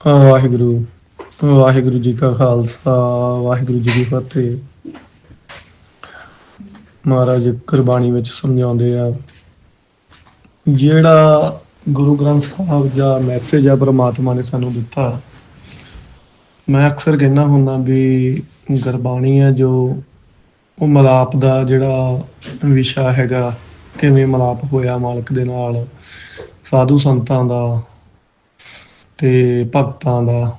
ਵਾਹਿਗੁਰੂ ਵਾਹਿਗੁਰੂ ਜੀ ਕਾ ਖਾਲਸਾ, ਵਾਹਿਗੁਰੂ ਜੀ ਕੀ ਫਤਿਹ। ਮਹਾਰਾਜ ਕੁਰਬਾਨੀ ਵਿੱਚ ਸਮਝਾਉਂਦੇ ਆ, ਜਿਹੜਾ ਗੁਰੂ ਗ੍ਰੰਥ ਸਾਹਿਬ ਦਾ ਮੈਸੇਜ ਆ ਪ੍ਰਮਾਤਮਾ ਨੇ ਸਾਨੂੰ ਦਿੱਤਾ, ਮੈਂ ਅਕਸਰ ਕਹਿੰਦਾ ਹੁੰਦਾ ਵੀ ਗੁਰਬਾਣੀ ਆ ਜੋ ਉਹ ਮਲਾਪ ਦਾ ਜਿਹੜਾ ਵਿਸ਼ਾ ਹੈਗਾ, ਕਿਵੇਂ ਮਲਾਪ ਹੋਇਆ ਮਾਲਕ ਦੇ ਨਾਲ, ਸਾਧੂ ਸੰਤਾਂ ਦਾ ਤੇ ਭਗਤਾਂ ਦਾ,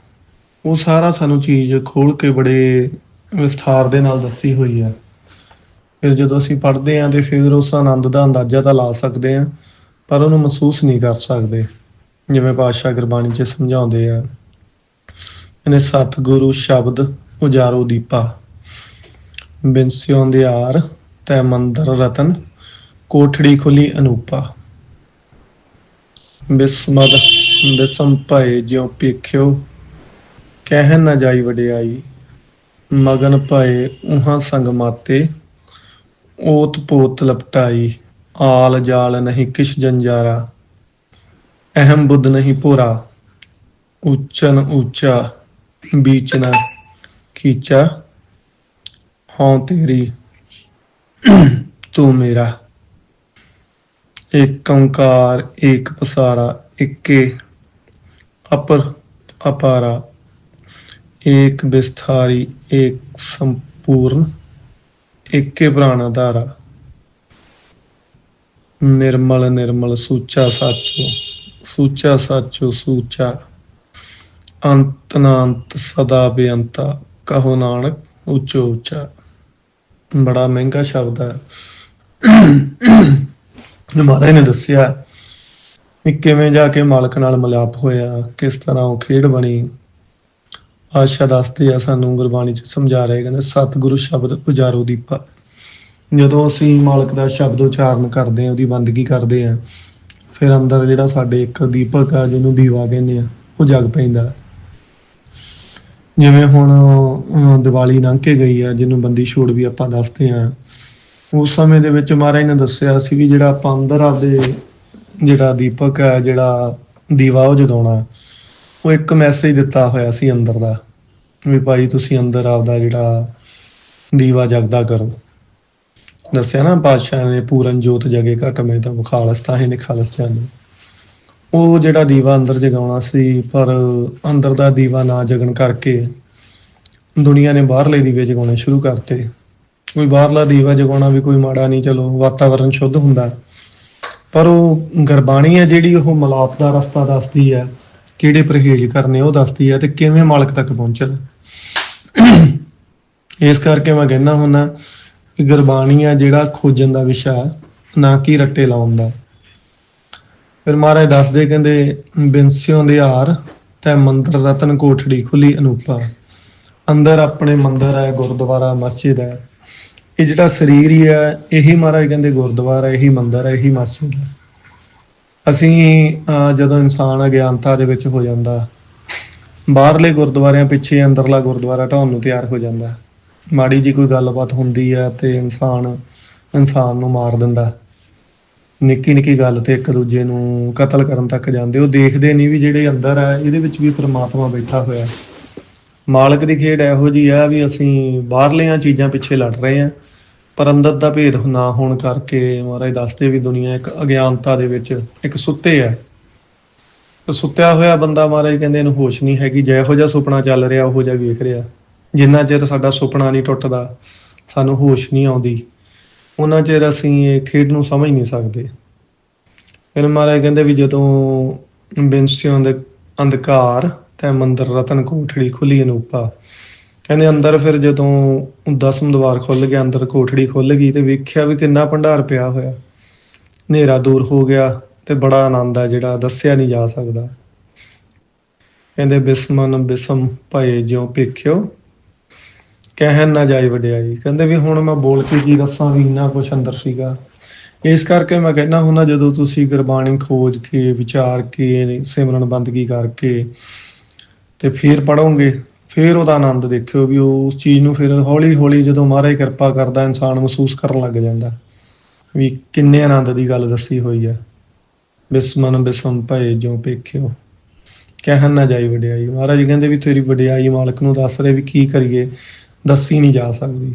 ਉਹ ਸਾਰਾ ਸਾਨੂੰ ਚੀਜ਼ ਖੋਲ ਕੇ ਬੜੇ ਵਿਸਥਾਰ ਦੇ ਨਾਲ ਦੱਸੀ ਹੋਈ ਹੈ ਫਿਰ ਜਦੋਂ ਅਸੀਂ ਪੜ੍ਹਦੇ ਹਾਂ ਤੇ ਫਿਰ ਉਸ ਆਨੰਦ ਦਾ ਅੰਦਾਜ਼ਾ ਤਾਂ ਲਾ ਸਕਦੇ ਹਾਂ ਪਰ ਉਹਨੂੰ ਮਹਿਸੂਸ ਨਹੀਂ ਕਰ ਸਕਦੇ। ਜਿਵੇਂ ਪਾਤਸ਼ਾਹ ਗੁਰਬਾਣੀ 'ਚ ਸਮਝਾਉਂਦੇ ਆ, ਇਹਨੇ ਸਤਿਗੁਰੂ ਸ਼ਬਦ ਉਜਾਰੋ ਦੀਪਾ ਬਿਨਸਿਓ ਦੇ ਆਰ ਤੈ ਮੰਦਰ ਰਤਨ, ਕੋਠੜੀ ਖੁੱਲੀ ਅਨੂਪਾ, ਬਿਸਮਦ ਬਿਸਮ ਭਏ ਜਿਉ ਪੇਖਿਓ ਕਹਿ ਨਾ ਜਾਈ ਵਡਿਆਈ। ਮਗਨ ਭਏ ਉਹਾਂ ਸੰਗ ਮਾਤੇ, ਓਤ ਪੋਤ ਲਪਟਾਈ, ਆਲ ਜਾਲ ਨਹੀਂ ਕਿਛ ਜੰਜਾਰਾ। ਅਹਮ ਬੁੱਧ ਨਹੀਂ ਭੋਰਾ, ਉੱਚਨ ਉੱਚਾ ਬੀਚ ਕੀਚਾ ਹਉ ਤੇਰੀ ਤੂੰ ਮੇਰਾ। ਏਕ ਓੰਕਾਰ, ਏਕ ਪਸਾਰਾ, ਇੱਕੇ ਅਪਰ ਅਪਾਰਾ, ਏਕ ਵਿਸਥਾਰੀ ਏਕ ਸੰਪੂਰਨ, ਏਕੇ ਪ੍ਰਾਣ ਧਾਰਾ ਨਿਰਮਲ ਨਿਰਮਲ ਸੂਚਾ ਸਾਚੋ ਸੂਚਾ ਸਾਚੋ ਸੂਚਾ। ਅੰਤ ਨਾ ਸਦਾ ਬੇਅੰਤਾ, ਕਹੋ ਨਾਨਕ ਉੱਚੋ ਉੱਚਾ। ਬੜਾ ਮਹਿੰਗਾ ਸ਼ਬਦ ਹੈ। ਮਹਾਰਾਜ ਨੇ ਦੱਸਿਆ ਵੀ ਕਿਵੇਂ ਜਾ ਕੇ ਮਾਲਕ ਨਾਲ ਮਿਲਾਪ ਹੋਇਆ ਕਿਸ ਤਰ੍ਹਾਂ ਉਹ ਖੇਡ ਬਣੀ। ਆਸ਼ਾ ਦੱਸਦੇ ਆ ਸਾਨੂੰ ਗੁਰਬਾਣੀ ਚ ਸਮਝਾ ਰਹੇ ਕਹਿੰਦੇ ਸਤਿਗੁਰੂ ਸ਼ਬਦ ਉਜਾਰੋ ਦੀਪਾ। ਜਦੋਂ ਅਸੀਂ ਮਾਲਕ ਦਾ ਸ਼ਬਦ ਉਚਾਰਨ ਕਰਦੇ ਆ ਉਹਦੀ ਬੰਦਗੀ ਕਰਦੇ ਆ ਫਿਰ ਅੰਦਰ ਜਿਹੜਾ ਸਾਡੇ ਇੱਕ ਦੀਪਕ ਆ ਜਿਹਨੂੰ ਦੀਵਾ ਕਹਿੰਦੇ ਆ ਉਹ ਜਗ ਪੈਂਦਾ। ਜਿਵੇਂ ਹੁਣ ਅਹ, ਦੀਵਾਲੀ ਲੰਘ ਕੇ ਗਈ ਆ ਜਿਹਨੂੰ ਬੰਦੀ ਛੋੜ ਵੀ ਆਪਾਂ ਦੱਸਦੇ ਆ ਉਸ ਸਮੇਂ ਦੇ ਵਿੱਚ ਮਹਾਰਾਜ ਨੇ ਦੱਸਿਆ ਸੀ ਵੀ ਜਿਹੜਾ ਆਪਾਂ ਅੰਦਰ ਆਪਦੇ ਜਿਹੜਾ ਦੀਪਕ ਹੈ, ਜਿਹੜਾ ਦੀਵਾ ਉਹ ਜਗਾਉਣਾ ਉਹ ਇੱਕ ਮੈਸੇਜ ਦਿੱਤਾ ਹੋਇਆ ਸੀ ਅੰਦਰ ਦਾ ਵੀ ਭਾਈ ਤੁਸੀਂ ਅੰਦਰ ਆਪਦਾ ਜਿਹੜਾ ਦੀਵਾ ਜਗਦਾ ਕਰੋ। ਦੱਸਿਆ ਨਾ ਪਾਤਸ਼ਾਹ ਨੇ ਪੂਰਨ ਜੋਤ ਜਗੇ ਘਟ ਮੇ ਤਾਂ ਖਾਲਸ ਤਾਂ ਹੀ ਨੇ ਖਾਲਸ ਜਾਣੋ। ਉਹ ਜਿਹੜਾ ਦੀਵਾ ਅੰਦਰ ਜਗਾਉਣਾ ਸੀ, ਪਰ ਅੰਦਰ ਦਾ ਦੀਵਾ ਨਾ ਜਗਣ ਕਰਕੇ ਦੁਨੀਆ ਨੇ ਬਾਹਰਲੇ ਦੀਵੇ ਜਗਾਉਣੇ ਸ਼ੁਰੂ ਕਰਤੇ। ਕੋਈ ਬਾਹਰਲਾ ਦੀਵਾ ਜਗਾਉਣਾ ਵੀ ਕੋਈ ਮਾੜਾ ਨਹੀਂ, ਚਲੋ ਵਾਤਾਵਰਣ ਸ਼ੁੱਧ ਹੁੰਦਾ। ਪਰ ਉਹ ਗੁਰਬਾਣੀ ਹੈ ਜਿਹੜੀ ਉਹ ਮਲਾਪ ਦਾ ਰਸਤਾ ਦੱਸਦੀ ਹੈ, ਕਿਹੜੇ ਪਰਹੇਜ਼ ਕਰਨੇ ਉਹ ਦੱਸਦੀ ਹੈ ਤੇ ਕਿਵੇਂ ਮਾਲਕ ਤੱਕ ਪਹੁੰਚਣਾ। ਇਸ ਕਰਕੇ ਮੈਂ ਕਹਿੰਦਾ ਹੁੰਦਾ ਕਿ ਗੁਰਬਾਣੀ ਆ ਜਿਹੜਾ ਖੋਜਣ ਦਾ ਵਿਸ਼ਾ ਨਾ ਕਿ ਰੱਟੇ ਲਾਉਣ ਦਾ। ਫਿਰ ਮਹਾਰਾਜ ਦੱਸਦੇ ਕਹਿੰਦੇ ਬਿੰਸਿਓਂ ਦੇ ਹਾਰ ਤੇ ਮੰਦਰ ਰਤਨ ਕੋਠੜੀ ਖੁੱਲੀ ਅਨੂਪਾ। ਅੰਦਰ ਆਪਣੇ ਮੰਦਰ ਹੈ, ਗੁਰਦੁਆਰਾ, ਮਸਜਿਦ ਹੈ। ਇਹ ਜਿਹੜਾ ਸਰੀਰ ਹੀ ਹੈ ਇਹੀ ਮਹਾਰਾਜ ਕਹਿੰਦੇ ਗੁਰਦੁਆਰਾ, ਇਹੀ ਮੰਦਰ ਹੈ ਇਹੀ ਮਸਜਿਦ ਹੈ ਅਸੀਂ ਜਦੋਂ ਇਨਸਾਨ ਅਗਿਆਨਤਾ ਦੇ ਵਿੱਚ ਹੋ ਜਾਂਦਾ, ਬਾਹਰਲੇ ਗੁਰਦੁਆਰਿਆਂ ਪਿੱਛੇ, ਅੰਦਰਲਾ ਗੁਰਦੁਆਰਾ ਢਾਉਣ ਨੂੰ ਤਿਆਰ ਹੋ ਜਾਂਦਾ, ਮਾੜੀ ਜੀ ਕੋਈ ਗੱਲਬਾਤ ਹੁੰਦੀ ਹੈ ਤੇ ਇਨਸਾਨ ਇਨਸਾਨ ਨੂੰ ਮਾਰ ਦਿੰਦਾ। ਨਿੱਕੀ ਨਿੱਕੀ ਗੱਲ ਤੇ ਇੱਕ ਦੂਜੇ ਨੂੰ ਕਤਲ ਕਰਨ ਤੱਕ ਜਾਂਦੇ। ਉਹ ਦੇਖਦੇ ਨਹੀਂ ਵੀ ਜਿਹੜੇ ਅੰਦਰ ਹੈ ਇਹਦੇ ਵਿੱਚ ਵੀ ਪਰਮਾਤਮਾ ਬੈਠਾ ਹੋਇਆ। ਮਾਲਕ ਦੀ ਖੇਡ ਇਹੋ ਜੀ ਆ ਵੀ ਅਸੀਂ ਬਾਹਰਲੀਆਂ ਚੀਜ਼ਾਂ ਪਿੱਛੇ ਲੜ ਰਹੇ ਆ। ਪਰ ਅੰਦਰ ਦਾ ਭੇਦ ਨਾ ਹੋਣ ਕਰਕੇ ਮਹਾਰਾਜ ਦੱਸਦੇ ਵੀ ਦੁਨੀਆ ਇੱਕ ਅਗਿਆਨਤਾ ਦੇ ਵਿੱਚ ਇੱਕ ਸੁੱਤੇ ਹੈ। ਤੇ ਸੁੱਤਿਆ ਹੋਇਆ ਬੰਦਾ ਮਹਾਰਾਜ ਕਹਿੰਦੇ ਇਹਨੂੰ ਹੋਸ਼ ਨਹੀਂ ਹੈਗੀ, ਜਿਹੋ ਜਿਹਾ ਸੁਪਨਾ ਚੱਲ ਰਿਹਾ, ਉਹੋ ਜਿਹਾ ਵੇਖ ਰਿਹਾ। ਜਿੰਨਾ ਚਿਰ ਸਾਡਾ ਸੁਪਨਾ ਨਹੀਂ ਟੁੱਟਦਾ, ਸਾਨੂੰ ਹੋਸ਼ ਨਹੀਂ ਆਉਂਦੀ। ਉਹਨਾਂ ਚਿਰ ਅਸੀਂ ਇਹ ਖੇਡ ਨੂੰ ਸਮਝ ਨਹੀਂ ਸਕਦੇ। ਫਿਰ ਮਹਾਰਾਜ ਕਹਿੰਦੇ ਵੀ ਜਦੋਂ ਬਿੰਸਿਆਂ ਦੇ ਅੰਧਕਾਰ ਤੇ ਮੰਦਰ ਰਤਨ ਕੋਠੜੀ ਖੁੱਲੀ ਅਨੂਪਾ ਕਹਿੰਦੇ ਅੰਦਰ ਫਿਰ ਜਦੋਂ ਦਸਮ ਦਵਾਰ ਖੁੱਲ ਗਿਆ, ਅੰਦਰ ਕੋਠੜੀ ਖੁੱਲ ਗਈ ਤੇ ਵੇਖਿਆ ਵੀ ਕਿੰਨਾ ਭੰਡਾਰ ਪਿਆ ਹੋਇਆ। ਹਨੇਰਾ ਦੂਰ ਹੋ ਗਿਆ ਤੇ ਬੜਾ ਆਨੰਦ ਆ ਜਿਹੜਾ ਦੱਸਿਆ ਨਹੀਂ ਜਾ ਸਕਦਾ। ਕਹਿੰਦੇ, ਬਿਸਮਨ ਬਿਸਮ ਭਏ ਜਿਉ ਪੇਖਿਓ ਕਹਿਣ ਨਾ ਜਾਈ ਵਡਿਆਈ। ਕਹਿੰਦੇ ਵੀ ਹੁਣ ਮੈਂ ਬੋਲ ਕੇ ਕੀ ਦੱਸਾਂ ਵੀ ਇੰਨਾ ਕੁਛ ਅੰਦਰ ਸੀਗਾ। ਇਸ ਕਰਕੇ ਮੈਂ ਕਹਿੰਦਾ ਹੁੰਦਾ ਜਦੋਂ ਤੁਸੀਂ ਗੁਰਬਾਣੀ ਖੋਜ ਕੇ, ਵਿਚਾਰ ਕੇ, ਸਿਮਰਨ ਬੰਦਗੀ ਕਰਕੇ ਤੇ ਫਿਰ ਪੜੋਗੇ ਫਿਰ ਉਹਦਾ ਆਨੰਦ ਦੇਖਿਓ ਵੀ ਉਹ ਉਸ ਚੀਜ਼ ਨੂੰ ਫਿਰ ਹੌਲੀ ਹੌਲੀ ਜਦੋਂ ਮਹਾਰਾਜ ਕਿਰਪਾ ਕਰਦਾ, ਇਨਸਾਨ ਮਹਿਸੂਸ ਕਰਨ ਲੱਗ ਜਾਂਦਾ। ਵੀ ਕਿੰਨੇ ਆਨੰਦ ਦੀ ਗੱਲ ਦੱਸੀ ਹੋਈ ਹੈ ਬਿਸਮਨ ਬਿਸਮ ਭਏ ਜਿਉ ਪੇਖਿਓ ਕਹਿਣ ਨਾ ਜਾਈ ਵਡਿਆਈ। ਮਹਾਰਾਜ ਕਹਿੰਦੇ ਵੀ ਤੇਰੀ ਵਡਿਆਈ ਮਾਲਕ ਨੂੰ ਦੱਸ ਰਹੇ ਵੀ ਕੀ ਕਰੀਏ। ਦੱਸੀ ਨਹੀਂ ਜਾ ਸਕਦੀ।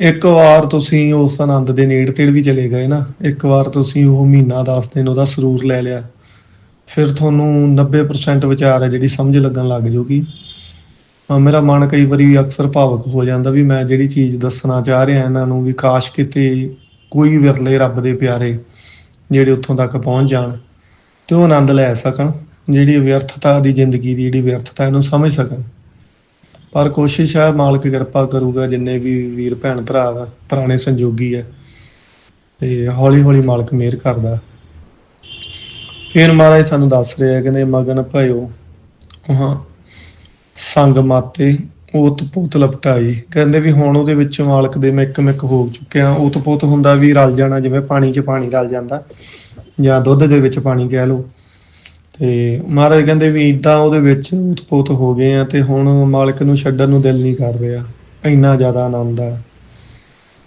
ਇੱਕ ਵਾਰ ਤੁਸੀਂ ਉਸ ਆਨੰਦ ਦੇ ਨੇੜ ਤੇੜ ਵੀ ਚਲੇ ਗਏ ਨਾ, ਇੱਕ ਵਾਰ ਤੁਸੀਂ ਉਹ ਮਹੀਨਾ 10 ਦਿਨ ਉਹਦਾ ਸਰੂਰ ਲੈ ਲਿਆ। ਫਿਰ ਤੁਹਾਨੂੰ 90% ਵਿਚਾਰ ਹੈ ਜਿਹੜੀ ਸਮਝ ਲੱਗਣ ਲੱਗ ਜਾਊਗੀ ਅਹ ਮੇਰਾ ਮਨ ਕਈ ਵਾਰੀ ਅਕਸਰ ਭਾਵਕ ਹੋ ਜਾਂਦਾ ਵੀ ਮੈਂ ਜਿਹੜੀ ਚੀਜ਼ ਦੱਸਣਾ ਚਾਹ ਰਿਹਾ, ਇਹਨਾਂ ਨੂੰ ਵੀ ਕਾਸ਼ ਕਿਤੇ ਕੋਈ ਵਿਰਲੇ ਰੱਬ ਦੇ ਪਿਆਰੇ ਜਿਹੜੇ ਉੱਥੋਂ ਤੱਕ ਪਹੁੰਚ ਜਾਣ ਤੇ ਉਹ ਆਨੰਦ ਲੈ ਸਕਣ, ਜਿਹੜੀ ਵਿਅਰਥਤਾ ਦੀ ਜ਼ਿੰਦਗੀ ਦੀ ਜਿਹੜੀ ਵਿਅਰਥਤਾ ਇਹਨੂੰ ਸਮਝ ਸਕਣ। ਪਰ ਕੋਸ਼ਿਸ਼ ਹੈ, ਮਾਲਕ ਕਿਰਪਾ ਕਰੂਗਾ, ਜਿੰਨੇ ਵੀ ਵੀਰ ਭੈਣ ਭਰਾ ਵਾ, ਪੁਰਾਣੇ ਸੰਜੋਗੀ ਹੈ ਤੇ ਹੌਲੀ ਹੌਲੀ ਮਾਲਕ ਮਿਹਰ ਕਰਦਾ। ਫਿਰ ਮਹਾਰਾਜ ਸਾਨੂੰ ਦੱਸ ਰਿਹਾ, ਕਹਿੰਦੇ, ਮਗਨ ਭਇਓ, ਹਾਂ ਸੰਗ ਮਾਤੇ ਉਤ ਪੁੱਤ ਲਪਟਾਈ। ਕਹਿੰਦੇ ਵੀ ਹੁਣ ਉਹਦੇ ਵਿੱਚ ਮਾਲਕ ਦੇ ਮੈਂ ਇੱਕ ਮਿਕ ਹੋ ਚੁੱਕਿਆ ਉਤ ਪੁੱਤ ਹੁੰਦਾ ਵੀ ਰਲ ਜਾਣਾ, ਜਿਵੇਂ ਪਾਣੀ 'ਚ ਪਾਣੀ ਰਲ ਜਾਂਦਾ, ਜਾਂ ਦੁੱਧ ਦੇ ਵਿੱਚ ਪਾਣੀ ਕਹਿ ਲਓ। ਤੇ ਮਹਾਰਾਜ ਕਹਿੰਦੇ ਵੀ ਇਦਾਂ ਉਹਦੇ ਵਿੱਚ ਉਤਪੋਤ ਹੋ ਗਏ ਆ ਤੇ ਹੁਣ ਮਾਲਕ ਨੂੰ ਛੱਡਣ ਨੂੰ ਦਿਲ ਨਹੀਂ ਕਰ ਰਿਹਾ। ਇੰਨਾ ਜ਼ਿਆਦਾ ਆਨੰਦ ਆ।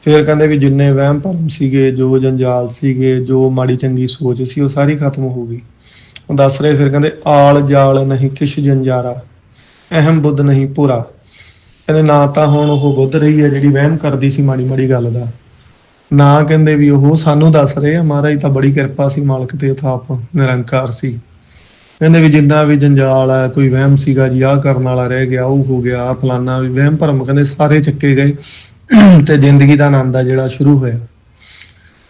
ਫਿਰ ਕਹਿੰਦੇ ਵੀ ਜਿੰਨੇ ਵਹਿਮ ਭਰਮ ਸੀਗੇ, ਜੋ ਜੰਜਾਲ ਸੀਗੇ, ਜੋ ਮਾੜੀ ਚੰਗੀ ਸੋਚ ਸੀ, ਉਹ ਸਾਰੀ ਖਤਮ ਹੋ ਗਈ। ਉਹ ਦੱਸ ਰਹੇ ਫਿਰ ਕਹਿੰਦੇ, ਆਲ ਜਾਲ ਨਹੀਂ ਕਿਛ ਜੰਜਾਰਾ। ਅਹਮ ਬੁੱਧ ਨਹੀਂ, ਪੂਰਾ। ਕਹਿੰਦੇ, ਨਾ ਤਾਂ ਹੁਣ ਉਹ ਬੁੱਧ ਰਹੀ ਹੈ ਜਿਹੜੀ ਵਹਿਮ ਕਰਦੀ ਸੀ ਮਾੜੀ ਮਾੜੀ ਗੱਲ ਦਾ। ਨਾ ਕਹਿੰਦੇ ਵੀ ਉਹ ਸਾਨੂੰ ਦੱਸ ਰਹੇ ਆ, ਮਹਾਰਾਜ ਤਾਂ ਬੜੀ ਕਿਰਪਾ ਸੀ, ਮਾਲਕ ਤੇ ਉਥਾਪ ਨਿਰੰਕਾਰ ਸੀ। ਕਹਿੰਦੇ ਵੀ ਜਿੰਨਾ ਵੀ ਜੰਜਾਲ ਹੈ ਕੋਈ ਵਹਿਮ ਸੀਗਾ ਜੀ, ਆਹ ਕਰਨ ਵਾਲਾ ਰਹਿ ਗਿਆ, ਉਹ ਹੋ ਗਿਆ, ਆਹ ਫਲਾਨਾ ਵੀ ਵਹਿਮ ਭਰਮ, ਕਹਿੰਦੇ ਸਾਰੇ ਚੱਕੇ ਗਏ। ਤੇ ਜ਼ਿੰਦਗੀ ਦਾ ਆਨੰਦ ਆ ਜਿਹੜਾ ਸ਼ੁਰੂ ਹੋਇਆ।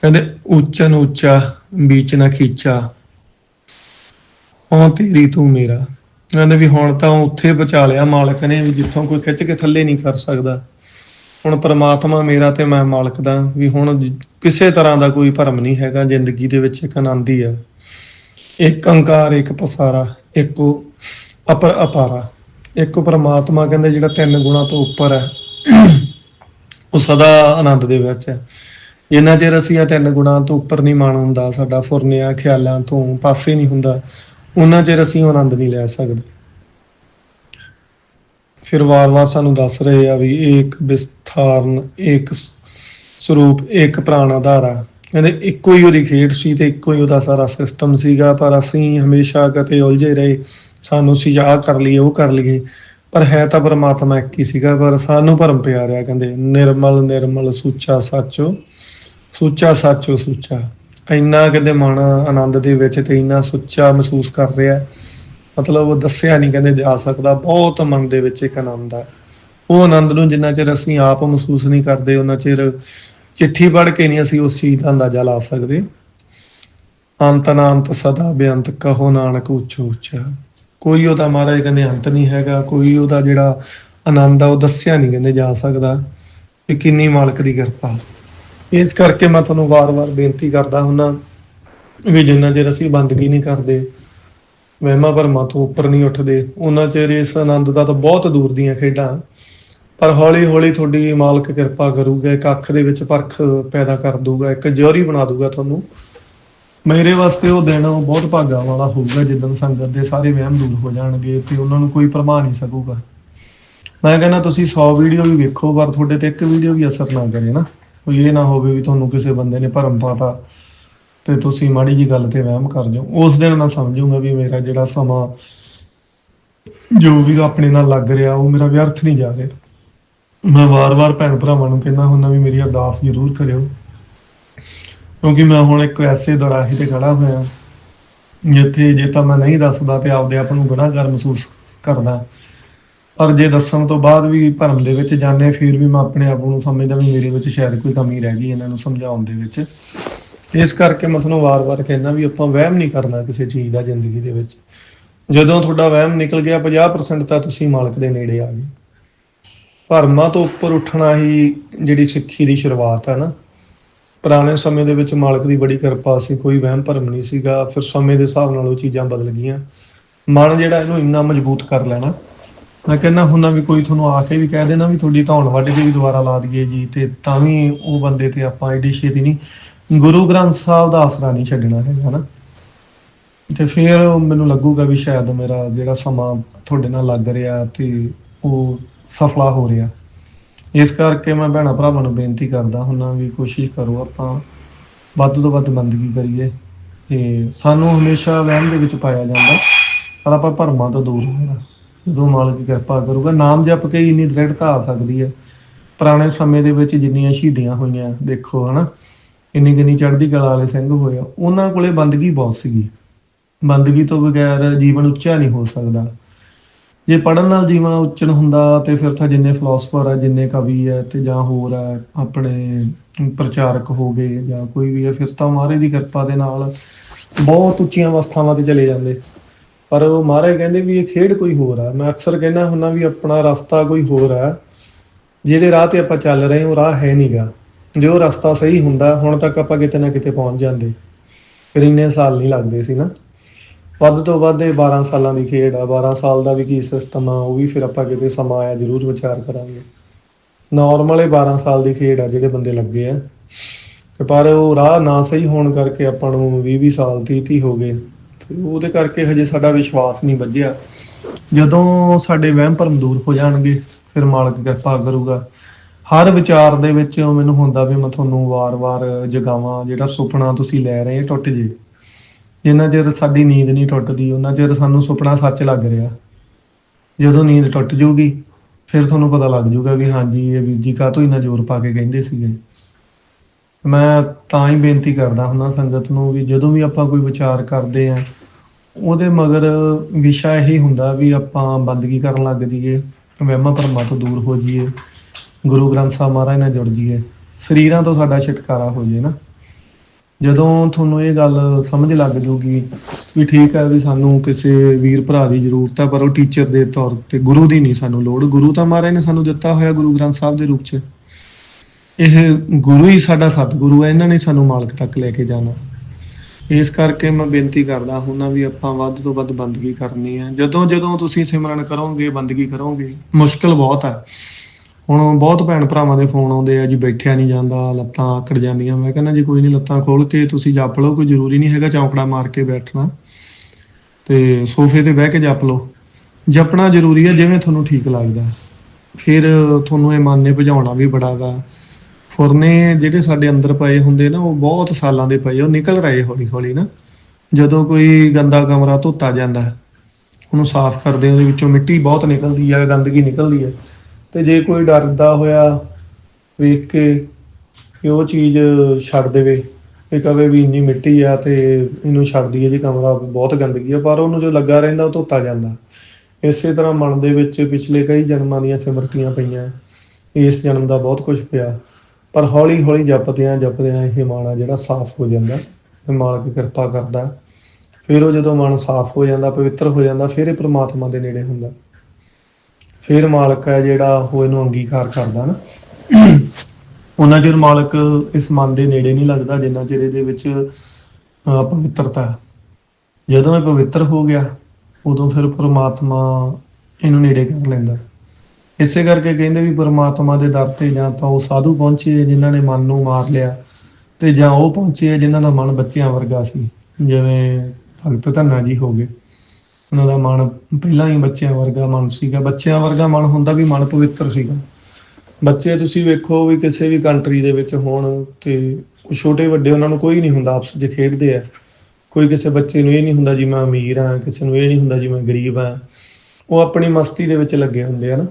ਕਹਿੰਦੇ, ਉੱਚਨ ਉੱਚਾ, ਬੀਚ ਨਾ ਖੀਚਾ ਹਾਂ ਤੇਰੀ ਤੂੰ ਮੇਰਾ। ਕਹਿੰਦੇ ਵੀ ਹੁਣ ਤਾਂ ਉੱਥੇ ਬਚਾ ਲਿਆ ਮਾਲਕ ਨੇ ਵੀ ਜਿੱਥੋਂ ਕੋਈ ਖਿੱਚ ਕੇ ਥੱਲੇ ਨਹੀਂ ਕਰ ਸਕਦਾ। ਹੁਣ ਪ੍ਰਮਾਤਮਾ ਮੇਰਾ ਤੇ ਮੈਂ ਮਾਲਕ ਦਾ ਵੀ ਹੁਣ ਕਿਸੇ ਤਰ੍ਹਾਂ ਦਾ ਕੋਈ ਭਰਮ ਨਹੀਂ ਹੈਗਾ, ਜ਼ਿੰਦਗੀ ਦੇ ਵਿੱਚ ਇੱਕ ਆਨੰਦ ਹੀ ਆ। ਇੱਕ ਅੰਕਾਰ ਇੱਕ ਪਸਾਰਾ, ਇੱਕੋ ਅਪਰ, ਅਪਾਰਾ। ਇੱਕੋ ਪ੍ਰਮਾਤਮਾ ਕਹਿੰਦੇ ਜਿਹੜਾ ਤਿੰਨ ਗੁਣਾ ਤੋਂ ਉੱਪਰ ਹੈ, ਉਹ ਸਦਾ ਆਨੰਦ ਦੇ ਵਿੱਚ ਹੈ। ਜਿੰਨਾ ਚਿਰ ਅਸੀਂ ਆ ਤਿੰਨ ਗੁਣਾ ਤੋਂ ਉੱਪਰ ਨਹੀਂ ਮਾਣ ਹੁੰਦਾ, ਸਾਡਾ ਫੁਰਨਿਆ, ਖਿਆਲਾਂ ਤੋਂ ਪਾਸੇ ਨਹੀਂ ਹੁੰਦਾ ਉਹਨਾਂ ਚਿਰ ਅਸੀਂ ਆਨੰਦ ਨਹੀਂ ਲੈ ਸਕਦੇ। ਫਿਰ ਵਾਰ-ਵਾਰ ਸਾਨੂੰ ਦੱਸ ਰਹੇ ਆ ਵੀ ਏਕ ਵਿਸਥਾਰਨ, ਏਕ ਸਰੂਪ ਇੱਕ ਪ੍ਰਾਣ ਆਧਾਰਾ ਕਹਿੰਦੇ ਇੱਕੋ ਹੀ ਉਹਦੀ ਖੇਡ ਸੀ ਤੇ ਇੱਕੋ ਹੀ ਉਹਦਾ ਸਾਰਾ ਸਿਸਟਮ ਸੀਗਾ, ਪਰ ਅਸੀਂ ਹਮੇਸ਼ਾ ਕਿਤੇ ਉਲਝੇ ਰਹੇ। ਸਾਨੂੰ ਸੀ ਆਹ ਕਰ ਲਈਏ, ਉਹ ਕਰ ਲਈਏ। ਪਰ ਹੈ ਤਾਂ ਪਰਮਾਤਮਾ ਇੱਕ ਹੀ ਸੀਗਾ, ਪਰ ਸਾਨੂੰ ਭਰਮ ਪਿਆ ਰਿਹਾ, ਕਹਿੰਦੇ ਨਿਰਮਲ ਨਿਰਮਲ ਸੁੱਚਾ ਸਾਚੋ ਸੁੱਚਾ ਸਾਚੋ ਸੁੱਚਾ। ਇੰਨਾ ਕਹਿੰਦੇ ਮਨ ਆਨੰਦ ਦੇ ਵਿੱਚ ਤੇ ਇੰਨਾ ਸੁੱਚਾ ਮਹਿਸੂਸ ਕਰ ਰਿਹਾ ਮਤਲਬ ਦੱਸਿਆ ਨਹੀਂ ਕਹਿੰਦੇ ਜਾ ਸਕਦਾ। ਬਹੁਤ ਮਨ ਦੇ ਵਿੱਚ ਇੱਕ ਆਨੰਦ ਆ। ਉਹ ਆਨੰਦ ਨੂੰ ਜਿੰਨਾ ਚਿਰ ਅਸੀਂ ਆਪ ਮਹਿਸੂਸ ਨਹੀਂ ਕਰਦੇ ਉਹਨਾਂ ਚਿਰ ਚਿੱਠੀ ਪੜ੍ਹ ਕੇ ਨਹੀਂ ਅਸੀਂ ਉਸ ਚੀਜ਼ ਦਾ ਅੰਦਾਜ਼ਾ ਲਾ ਸਕਦੇ। ਅੰਤ ਅਨੰਤ ਸਦਾ ਬੇਅੰਤ, ਕਹੋ ਨਾਨਕ ਉੱਚ ਉੱਚ। ਕੋਈ ਉਹਦਾ ਮਹਾਰਾਜ ਕਹਿੰਦੇ ਅੰਤ ਨਹੀਂ ਹੈਗਾ, ਕੋਈ ਉਹਦਾ ਜਿਹੜਾ ਆਨੰਦ ਆ, ਉਹ ਦੱਸਿਆ ਨਹੀਂ ਕਹਿੰਦੇ ਜਾ ਸਕਦਾ ਕਿ ਕਿੰਨੀ ਮਾਲਕ ਦੀ ਕਿਰਪਾ। ਇਸ ਕਰਕੇ ਮੈਂ ਤੁਹਾਨੂੰ ਵਾਰ-ਵਾਰ ਬੇਨਤੀ ਕਰਦਾ ਹੁੰਨਾ ਵੀ ਜਿੰਨਾ ਚਿਰ ਅਸੀਂ ਬੰਦਗੀ ਨਹੀਂ ਕਰਦੇ, ਵਹਿਮਾਂ ਭਰਮਾਂ ਤੋਂ ਉੱਪਰ ਨਹੀਂ ਉੱਠਦੇ ਉਹਨਾਂ ਚਿਰ ਇਸ ਆਨੰਦ ਦਾ ਤਾਂ ਬਹੁਤ ਦੂਰ ਦੀਆਂ ਖੇਡਾਂ। ਪਰ ਹੌਲੀ ਹੌਲੀ ਤੁਹਾਡੀ ਮਾਲਕ ਕਿਰਪਾ ਕਰੂਗਾ, ਇੱਕ ਅੱਖ ਦੇ ਵਿੱਚ ਪਰਖ ਪੈਦਾ ਕਰ ਦੂਗਾ, ਇੱਕ ਜਿਉਰੀ ਬਣਾ ਦੂਗਾ ਤੁਹਾਨੂੰ। ਮੇਰੇ ਵਾਸਤੇ ਉਹ ਦਿਨ ਉਹ ਬਹੁਤ ਭਾਗਾ ਵਾਲਾ ਹੋਊਗਾ ਜਦੋਂ ਸੰਗਤ ਦੇ ਸਾਰੇ ਵਹਿਮ ਦੂਰ ਹੋ ਜਾਣਗੇ ਤੇ ਉਹਨਾਂ ਨੂੰ ਕੋਈ ਪਰਵਾਹ ਨਹੀਂ ਸਕੂਗਾ। ਮੈਂ ਕਹਿੰਦਾ ਤੁਸੀਂ 100 ਵੀਡੀਓ ਵੀ ਵੇਖੋ, ਪਰ ਤੁਹਾਡੇ ਤੇ ਇੱਕ ਵੀਡੀਓ ਵੀ ਅਸਰ ਨਾ ਕਰੇ ਨਾ। ਕੋਈ ਇਹ ਨਾ ਹੋਵੇ ਵੀ ਤੁਹਾਨੂੰ ਕਿਸੇ ਬੰਦੇ ਨੇ ਭਰਮ ਪਾਤਾ ਤੇ ਤੁਸੀਂ ਮਾੜੀ ਜੀ ਗੱਲ ਤੇ ਵਹਿਮ ਕਰ ਜਾਓ। ਉਸ ਦਿਨ ਮੈਂ ਸਮਝੂੰਗਾ ਵੀ ਮੇਰਾ ਜਿਹੜਾ ਸਮਾਂ ਜੋ ਵੀ ਆਪਣੇ ਨਾਲ ਲੱਗ ਰਿਹਾ, ਉਹ ਮੇਰਾ ਵਿਅਰਥ ਨਹੀਂ ਜਾ ਰਿਹਾ। ਮੈਂ ਵਾਰ-ਵਾਰ ਭੈਣ ਭਰਾਵਾਂ ਨੂੰ ਕਹਿੰਦਾ ਹੁੰਦਾ ਵੀ ਮੇਰੀ ਅਰਦਾਸ ਜ਼ਰੂਰ ਕਰਿਓ। ਕਿਉਂਕਿ ਮੈਂ ਹੁਣ ਇੱਕ ਐਸੇ ਦੌਰਾਹੇ ਤੇ ਖੜਾ ਹੋਇਆ, ਜਿੱਥੇ ਜੇ ਤਾਂ ਮੈਂ ਨਹੀਂ ਦੱਸਦਾ ਤੇ ਆਪਦੇ ਆਪ ਨੂੰ ਗੁਨਾਹਗਾਰ ਮਹਿਸੂਸ ਕਰਦਾ ਪਰ ਜੇ ਦੱਸਣ ਤੋਂ ਬਾਅਦ ਵੀ ਭਰਮ ਦੇ ਵਿੱਚ ਜਾਂਦੇ ਫਿਰ ਵੀ ਮੈਂ ਆਪਣੇ ਆਪ ਨੂੰ ਸਮਝਦਾ ਵੀ ਮੇਰੇ ਵਿੱਚ ਸ਼ਾਇਦ ਕੋਈ ਕਮੀ ਰਹਿ ਗਈ ਇਹਨਾਂ ਨੂੰ ਸਮਝਾਉਣ ਦੇ ਵਿੱਚ। ਇਸ ਕਰਕੇ ਮੈਂ ਤੁਹਾਨੂੰ ਵਾਰ-ਵਾਰ ਕਹਿੰਦਾ ਵੀ ਆਪਾਂ ਵਹਿਮ ਨਹੀਂ ਕਰਨਾ ਕਿਸੇ ਚੀਜ਼ ਦਾ ਜ਼ਿੰਦਗੀ ਦੇ ਵਿੱਚ। ਜਦੋਂ ਤੁਹਾਡਾ ਵਹਿਮ ਨਿਕਲ ਗਿਆ 50% ਤਾਂ ਤੁਸੀਂ ਮਾਲਕ ਦੇ ਨੇੜੇ ਆ ਗਏ। ਭਰਮਾਂ ਤੋਂ ਉੱਪਰ ਉੱਠਣਾ ਹੀ ਜਿਹੜੀ ਸਿੱਖੀ ਦੀ ਸ਼ੁਰੂਆਤ ਹੈ ਨਾ। ਪੁਰਾਣੇ ਸਮੇਂ ਦੇ ਵਿੱਚ ਮਾਲਕ ਦੀ ਬੜੀ ਕਿਰਪਾ ਸੀ, ਕੋਈ ਵਹਿਮ ਭਰਮ ਨਹੀਂ ਸੀਗਾ। ਫਿਰ ਸਮੇਂ ਦੇ ਹਿਸਾਬ ਨਾਲ ਉਹ ਚੀਜ਼ਾਂ ਬਦਲ ਗਈਆਂ। ਮਨ ਜਿਹੜਾ ਇਹਨੂੰ ਇੰਨਾ ਮਜ਼ਬੂਤ ਕਰ ਲੈਣਾ। ਮੈਂ ਕਹਿੰਦਾ ਹੁੰਦਾ ਵੀ ਕੋਈ ਤੁਹਾਨੂੰ ਆ ਕੇ ਵੀ ਕਹਿ ਦੇਣਾ ਵੀ ਤੁਹਾਡੀ ਧੌਣ ਵੱਢ ਕੇ ਵੀ ਦੁਬਾਰਾ ਲਾ ਦਈਏ ਜੀ ਤੇ ਤਾਂ ਵੀ ਉਹ ਬੰਦੇ ਤੇ ਆਪਾਂ ਐਡੀ ਛੇਤੀ ਨਹੀਂ, ਗੁਰੂ ਗ੍ਰੰਥ ਸਾਹਿਬ ਦਾ ਆਸਰਾ ਨਹੀਂ ਛੱਡਣਾ ਹੈਗਾ ਨਾ ਤੇ ਫਿਰ ਮੈਨੂੰ ਲੱਗੂਗਾ ਵੀ ਸ਼ਾਇਦ ਮੇਰਾ ਜਿਹੜਾ ਸਮਾਂ ਤੁਹਾਡੇ ਨਾਲ ਲੱਗ ਰਿਹਾ ਤੇ ਉਹ ਸਫਲਾ ਹੋ ਰਿਹਾ। ਇਸ ਕਰਕੇ ਮੈਂ ਭੈਣਾ ਭਰਾਵਾਂ ਨੂੰ ਬੇਨਤੀ ਕਰਦਾ ਹੁੰਨਾ ਵੀ ਕੋਸ਼ਿਸ਼ ਕਰੋ ਆਪਾਂ ਵੱਧ ਤੋਂ ਵੱਧ ਬੰਦਗੀ ਕਰੀਏ ਤੇ ਸਾਨੂੰ ਹਮੇਸ਼ਾ ਵਹਿਮ ਦੇ ਵਿੱਚ ਪਾਇਆ ਜਾਂਦਾ, ਪਰ ਆਪਾਂ ਭਰਮਾਂ ਤੋਂ ਦੂਰ ਰਹਿਣਾ। ਜਦੋਂ ਮਾਲਕ ਕਿਰਪਾ ਕਰੂਗਾ। ਨਾਮ ਜਪ ਕੇ ਹੀ ਇੰਨੀ ਦ੍ਰਿੜਤਾ ਆ ਸਕਦੀ ਹੈ। ਪੁਰਾਣੇ ਸਮੇਂ ਦੇ ਵਿੱਚ ਜਿੰਨੀਆਂ ਸ਼ਹੀਦੀਆਂ ਹੋਈਆਂ, ਦੇਖੋ ਹਨਾ, ਇੰਨੀ ਕਿੰਨੀ ਚੜ੍ਹਦੀ ਕਲਾ ਵਾਲੇ ਸਿੰਘ ਹੋਏ ਉਹਨਾਂ ਕੋਲੇ ਬੰਦਗੀ ਬਹੁਤ ਸੀਗੀ। ਬੰਦਗੀ ਤੋਂ ਬਗੈਰ ਜੀਵਨ ਉੱਚਾ ਨਹੀਂ ਹੋ ਸਕਦਾ। ਜੇ ਪੜਨ ਨਾਲ ਜੀਵਨ ਉੱਚਨ ਹੁੰਦਾ ਤੇ ਫਿਰ ਤਾਂ ਜਿੰਨੇ ਫਿਲਾਸਫਰ ਆ, ਜਿੰਨੇ ਕਵੀ ਆ ਤੇ ਜਾਂ ਹੋਰ ਆ, ਆਪਣੇ ਪ੍ਰਚਾਰਕ ਹੋ ਗਏ ਜਾਂ ਕੋਈ ਵੀ ਆ, ਫਿਰ ਤਾਂ ਮਹਾਰਾਜ ਦੀ ਕਿਰਪਾ ਦੇ ਨਾਲ ਬਹੁਤ ਉੱਚੀਆਂ ਅਵਸਥਾਵਾਂ ਤੇ ਚਲੇ ਜਾਂਦੇ। ਪਰ ਉਹ ਮਹਾਰਾਜ ਕਹਿੰਦੇ ਵੀ ਇਹ ਖੇਡ ਕੋਈ ਹੋਰ ਆ ਮੈਂ ਅਕਸਰ ਕਹਿੰਦਾ ਹੁੰਦਾ ਵੀ ਆਪਣਾ ਰਸਤਾ ਕੋਈ ਹੋਰ ਆ ਜਿਹਦੇ ਰਾਹ ਤੇ ਆਪਾਂ ਚੱਲ ਰਹੇ ਹਾਂ, ਉਹ ਰਾਹ ਹੈ ਨਹੀਂਗਾ ਜੇ ਰਸਤਾ ਸਹੀ ਹੁੰਦਾ, ਹੁਣ ਤੱਕ ਆਪਾਂ ਕਿਤੇ ਨਾ ਕਿਤੇ ਪਹੁੰਚ ਜਾਂਦੇ। ਫਿਰ ਇੰਨੇ ਸਾਲ ਨਹੀਂ ਲੱਗਦੇ ਸੀ ਨਾ। ਵੱਧ ਤੋਂ ਵੱਧ ਇਹ 12 ਸਾਲਾਂ ਦੀ ਖੇਡ ਆ। 12 ਸਾਲ ਦਾ ਵੀ ਕੀ ਸਿਸਟਮ ਆ, ਉਹ ਵੀ ਫਿਰ ਆਪਾਂ ਕਿਤੇ ਸਮਾਂ ਆਇਆ ਜ਼ਰੂਰ ਵਿਚਾਰ ਕਰਾਂਗੇ। ਨਾਰਮਲ ਇਹ 12 ਸਾਲ ਦੀ ਖੇਡ ਆ, ਜਿਹੜੇ ਬੰਦੇ ਲੱਗੇ ਆ। ਤੇ ਪਰ ਉਹ ਰਾਹ ਨਾ ਸਹੀ ਹੋਣ ਕਰਕੇ ਆਪਾਂ ਨੂੰ 20 20 ਸਾਲ 30 30 ਹੋ ਗਏ। ਤੇ ਉਹਦੇ ਕਰਕੇ ਹਜੇ ਸਾਡਾ ਵਿਸ਼ਵਾਸ ਨਹੀਂ ਵੱਜਿਆ। ਜਦੋਂ ਸਾਡੇ ਵਹਿਮ ਭਰਮ ਦੂਰ ਹੋ ਜਾਣਗੇ, ਫਿਰ ਮਾਲਕ ਕਿਰਪਾ ਕਰੂਗਾ। ਹਰ ਵਿਚਾਰ ਦੇ ਵਿੱਚ ਮੈਨੂੰ ਹੁੰਦਾ ਵੀ ਮੈਂ ਤੁਹਾਨੂੰ ਵਾਰ-ਵਾਰ ਜਗਾਵਾਂ, ਜਿਹੜਾ ਸੁਪਨਾ ਤੁਸੀਂ ਲੈ ਰਹੇ ਟੁੱਟ ਜੇ। ਜਿੰਨਾ ਚਿਰ ਸਾਡੀ ਨੀਂਦ ਨਹੀਂ ਟੁੱਟਦੀ, ਉਹਨਾਂ ਚਿਰ ਸਾਨੂੰ ਸੁਪਨਾ ਸੱਚ ਲੱਗ ਰਿਹਾ। ਜਦੋਂ ਨੀਂਦ ਟੁੱਟ ਜੂਗੀ, ਫਿਰ ਤੁਹਾਨੂੰ ਪਤਾ ਲੱਗ ਜੂਗਾ ਵੀ ਹਾਂਜੀ, ਇਹ ਵੀਰ ਜੀ ਕਾਹ ਕਾਹਤੋਂ ਇੰਨਾ ਜ਼ੋਰ ਪਾ ਕੇ ਕਹਿੰਦੇ ਸੀਗੇ। ਮੈਂ ਤਾਂ ਹੀ ਬੇਨਤੀ ਕਰਦਾ ਹੁੰਦਾ ਸੰਗਤ ਨੂੰ ਵੀ ਜਦੋਂ ਵੀ ਆਪਾਂ ਕੋਈ ਵਿਚਾਰ ਕਰਦੇ ਆ ਉਹਦੇ ਮਗਰ ਵਿਸ਼ਾ ਇਹੀ ਹੁੰਦਾ ਵੀ ਆਪਾਂ ਬੰਦਗੀ ਕਰਨ ਲੱਗ ਜਾਈਏ, ਵਹਿਮਾਂ ਭਰਮਾਂ ਤੋਂ ਦੂਰ ਹੋ ਜਾਈਏ, ਗੁਰੂ ਗ੍ਰੰਥ ਸਾਹਿਬ ਮਹਾਰਾਜ ਨਾਲ ਜੁੜ ਜਾਈਏ, ਸਰੀਰਾਂ ਤੋਂ ਸਾਡਾ ਛੁਟਕਾਰਾ ਹੋ ਜਾਏ ਨਾ। ਜਦੋਂ ਤੁਹਾਨੂੰ ਇਹ ਗੱਲ ਸਮਝ ਲੱਗ ਜੂਗੀ ਵੀ ਠੀਕ ਹੈ ਵੀ ਸਾਨੂੰ ਕਿਸੇ ਵੀਰ ਭਰਾ ਦੀ ਜ਼ਰੂਰਤ ਹੈ, ਪਰ ਉਹ ਟੀਚਰ ਦੇ ਤੌਰ ਤੇ ਗੁਰੂ ਦੀ ਨਹੀਂ ਸਾਨੂੰ ਲੋੜ। ਗੁਰੂ ਤਾਂ ਮਹਾਰਾਜ ਨੇ ਸਾਨੂੰ ਦਿੱਤਾ ਹੋਇਆ ਗੁਰੂ ਗ੍ਰੰਥ ਸਾਹਿਬ ਦੇ ਰੂਪ 'ਚ। ਇਹ ਗੁਰੂ ਹੀ ਸਾਡਾ ਸਤਿਗੁਰੂ ਹੈ, ਇਹਨਾਂ ਨੇ ਸਾਨੂੰ ਮਾਲਕ ਤੱਕ ਲੈ ਕੇ ਜਾਣਾ। ਇਸ ਕਰਕੇ ਮੈਂ ਬੇਨਤੀ ਕਰਦਾ ਹੁੰਦਾ ਵੀ ਆਪਾਂ ਵੱਧ ਤੋਂ ਵੱਧ ਬੰਦਗੀ ਕਰਨੀ ਹੈ। ਜਦੋਂ ਜਦੋਂ ਤੁਸੀਂ ਸਿਮਰਨ ਕਰੋਗੇ, ਬੰਦਗੀ ਕਰੋਗੇ, ਮੁਸ਼ਕਲ ਬਹੁਤ ਹੈ। ਹੁਣ ਬਹੁਤ ਭੈਣ ਭਰਾਵਾਂ ਦੇ ਫੋਨ ਆਉਂਦੇ ਆ ਜੀ, ਬੈਠਿਆ ਨਹੀਂ ਜਾਂਦਾ, ਲੱਤਾਂ ਆਕੜ ਜਾਂਦੀਆਂ। ਮੈਂ ਕਹਿੰਦਾ ਜੀ ਕੋਈ ਨਹੀਂ, ਲੱਤਾਂ ਖੋਲ ਕੇ ਤੁਸੀਂ ਜਪ ਲਓ, ਕੋਈ ਜ਼ਰੂਰੀ ਨਹੀਂ ਹੈਗਾ ਚੌਂਕੜਾ ਮਾਰ ਕੇ ਬੈਠਣਾ। ਤੇ ਸੋਫੇ ਤੇ ਬਹਿ ਕੇ ਜਪ ਲਓ। ਜਪਣਾ ਜ਼ਰੂਰੀ ਹੈ, ਜਿਵੇਂ ਤੁਹਾਨੂੰ ਠੀਕ ਲੱਗਦਾ। ਫਿਰ ਤੁਹਾਨੂੰ ਇਹ ਮਨ ਨੇ ਭਜਾਉਣਾ ਵੀ ਬੜਾਗਾ। ਫੁਰਨੇ ਜਿਹੜੇ ਸਾਡੇ ਅੰਦਰ ਪਏ ਹੁੰਦੇ ਨਾ, ਉਹ ਬਹੁਤ ਸਾਲਾਂ ਦੇ ਪਏ ਉਹ ਨਿਕਲ ਰਹੇ ਹੌਲੀ ਹੌਲੀ ਨਾ। ਜਦੋਂ ਕੋਈ ਗੰਦਾ ਕਮਰਾ ਧੋਤਾ ਜਾਂਦਾ, ਉਹਨੂੰ ਸਾਫ਼ ਕਰਦੇ ਉਹਦੇ ਵਿੱਚੋਂ ਮਿੱਟੀ ਬਹੁਤ ਨਿਕਲਦੀ ਆ, ਗੰਦਗੀ ਨਿਕਲਦੀ ਹੈ ਤੇ ਜੇ ਕੋਈ ਡਰਦਾ ਹੋਇਆ ਵੇਖ ਕੇ ਕਿ ਉਹ ਚੀਜ਼ ਛੱਡ ਦੇਵੇ ਇਹ ਕਵੇ ਵੀ ਇੰਨੀ ਮਿੱਟੀ ਆ ਤੇ ਇਹਨੂੰ ਛੱਡ ਦਈਏ ਜੀ, ਕਮਰਾ ਬਹੁਤ ਗੰਦਗੀ ਆ, ਪਰ ਉਹਨੂੰ ਜੋ ਲੱਗਾ ਰਹਿੰਦਾ, ਉਹ ਧੋਤਾ ਜਾਂਦਾ। ਇਸੇ ਤਰ੍ਹਾਂ ਮਨ ਦੇ ਵਿੱਚ ਪਿਛਲੇ ਕਈ ਜਨਮਾਂ ਦੀਆਂ ਸਿਮਰਤੀਆਂ ਪਈਆਂ। ਇਸ ਜਨਮ ਦਾ ਬਹੁਤ ਕੁਝ ਪਿਆ। ਪਰ ਹੌਲੀ ਹੌਲੀ ਜਪਦਿਆਂ ਜਪਦਿਆਂ ਇਹ ਮਨ ਆ ਜਿਹੜਾ ਸਾਫ਼ ਹੋ ਜਾਂਦਾ ਮਾਲਕ ਕਿਰਪਾ ਕਰਦਾ। ਫਿਰ ਉਹ ਜਦੋਂ ਮਨ ਸਾਫ਼ ਹੋ ਜਾਂਦਾ ਪਵਿੱਤਰ ਹੋ ਜਾਂਦਾ ਫਿਰ ਇਹ ਪ੍ਰਮਾਤਮਾ ਦੇ ਨੇੜੇ ਹੁੰਦਾ। ਫਿਰ ਮਾਲਕ ਹੈ ਜਿਹੜਾ ਉਹ ਇਹਨੂੰ ਅੰਗੀਕਾਰ ਕਰਦਾ ਨਾ। ਉਹਨਾਂ ਚਿਰ ਮਾਲਕ ਇਸ ਮਨ ਦੇ ਨੇੜੇ ਨਹੀਂ ਲੱਗਦਾ ਜਿੰਨਾ ਚਿਰ ਇਹਦੇ ਵਿੱਚ ਅਹ, ਪਵਿੱਤਰਤਾ ਜਦੋਂ ਇਹ ਪਵਿੱਤਰ ਹੋ ਗਿਆ ਉਦੋਂ ਫਿਰ ਪ੍ਰਮਾਤਮਾ ਇਹਨੂੰ ਨੇੜੇ ਕਰ ਲੈਂਦਾ। ਇਸੇ ਕਰਕੇ ਕਹਿੰਦੇ ਵੀ ਪ੍ਰਮਾਤਮਾ ਦੇ ਦਰ ਤੇ ਜਾਂ ਤਾਂ ਉਹ ਸਾਧੂ ਪਹੁੰਚੇ ਜਿਨ੍ਹਾਂ ਨੇ ਮਨ ਨੂੰ ਮਾਰ ਲਿਆ ਤੇ ਜਾਂ ਉਹ ਪਹੁੰਚੇ ਜਿਨ੍ਹਾਂ ਦਾ ਮਨ ਬੱਚਿਆਂ ਵਰਗਾ ਸੀ, ਜਿਵੇਂ ਭਗਤ ਧੰਨਾ ਜੀ ਹੋ ਗਏ। ਉਹਨਾਂ ਦਾ ਮਨ ਪਹਿਲਾਂ ਹੀ ਬੱਚਿਆਂ ਵਰਗਾ ਮਨ ਸੀਗਾ। ਬੱਚਿਆਂ ਵਰਗਾ ਮਨ ਹੁੰਦਾ ਵੀ ਮਨ ਪਵਿੱਤਰ ਸੀਗਾ। ਬੱਚੇ ਤੁਸੀਂ ਵੇਖੋ ਵੀ ਕਿਸੇ ਵੀ ਕੰਟਰੀ ਦੇ ਵਿੱਚ ਹੋਣ ਤੇ ਛੋਟੇ ਵੱਡੇ ਉਹਨਾਂ ਨੂੰ ਕੋਈ ਨਹੀਂ ਹੁੰਦਾ, ਆਪਸ ਵਿੱਚ ਖੇਡਦੇ ਆ। ਕੋਈ ਕਿਸੇ ਬੱਚੇ ਨੂੰ ਇਹ ਨਹੀਂ ਹੁੰਦਾ ਜੀ ਮੈਂ ਅਮੀਰ ਆ ਕਿਸੇ ਨੂੰ ਇਹ ਨਹੀਂ ਹੁੰਦਾ ਜੀ ਮੈਂ ਗਰੀਬ ਆ ਉਹ ਆਪਣੀ ਮਸਤੀ ਦੇ ਵਿੱਚ ਲੱਗੇ ਹੁੰਦੇ ਆ ਨਾ।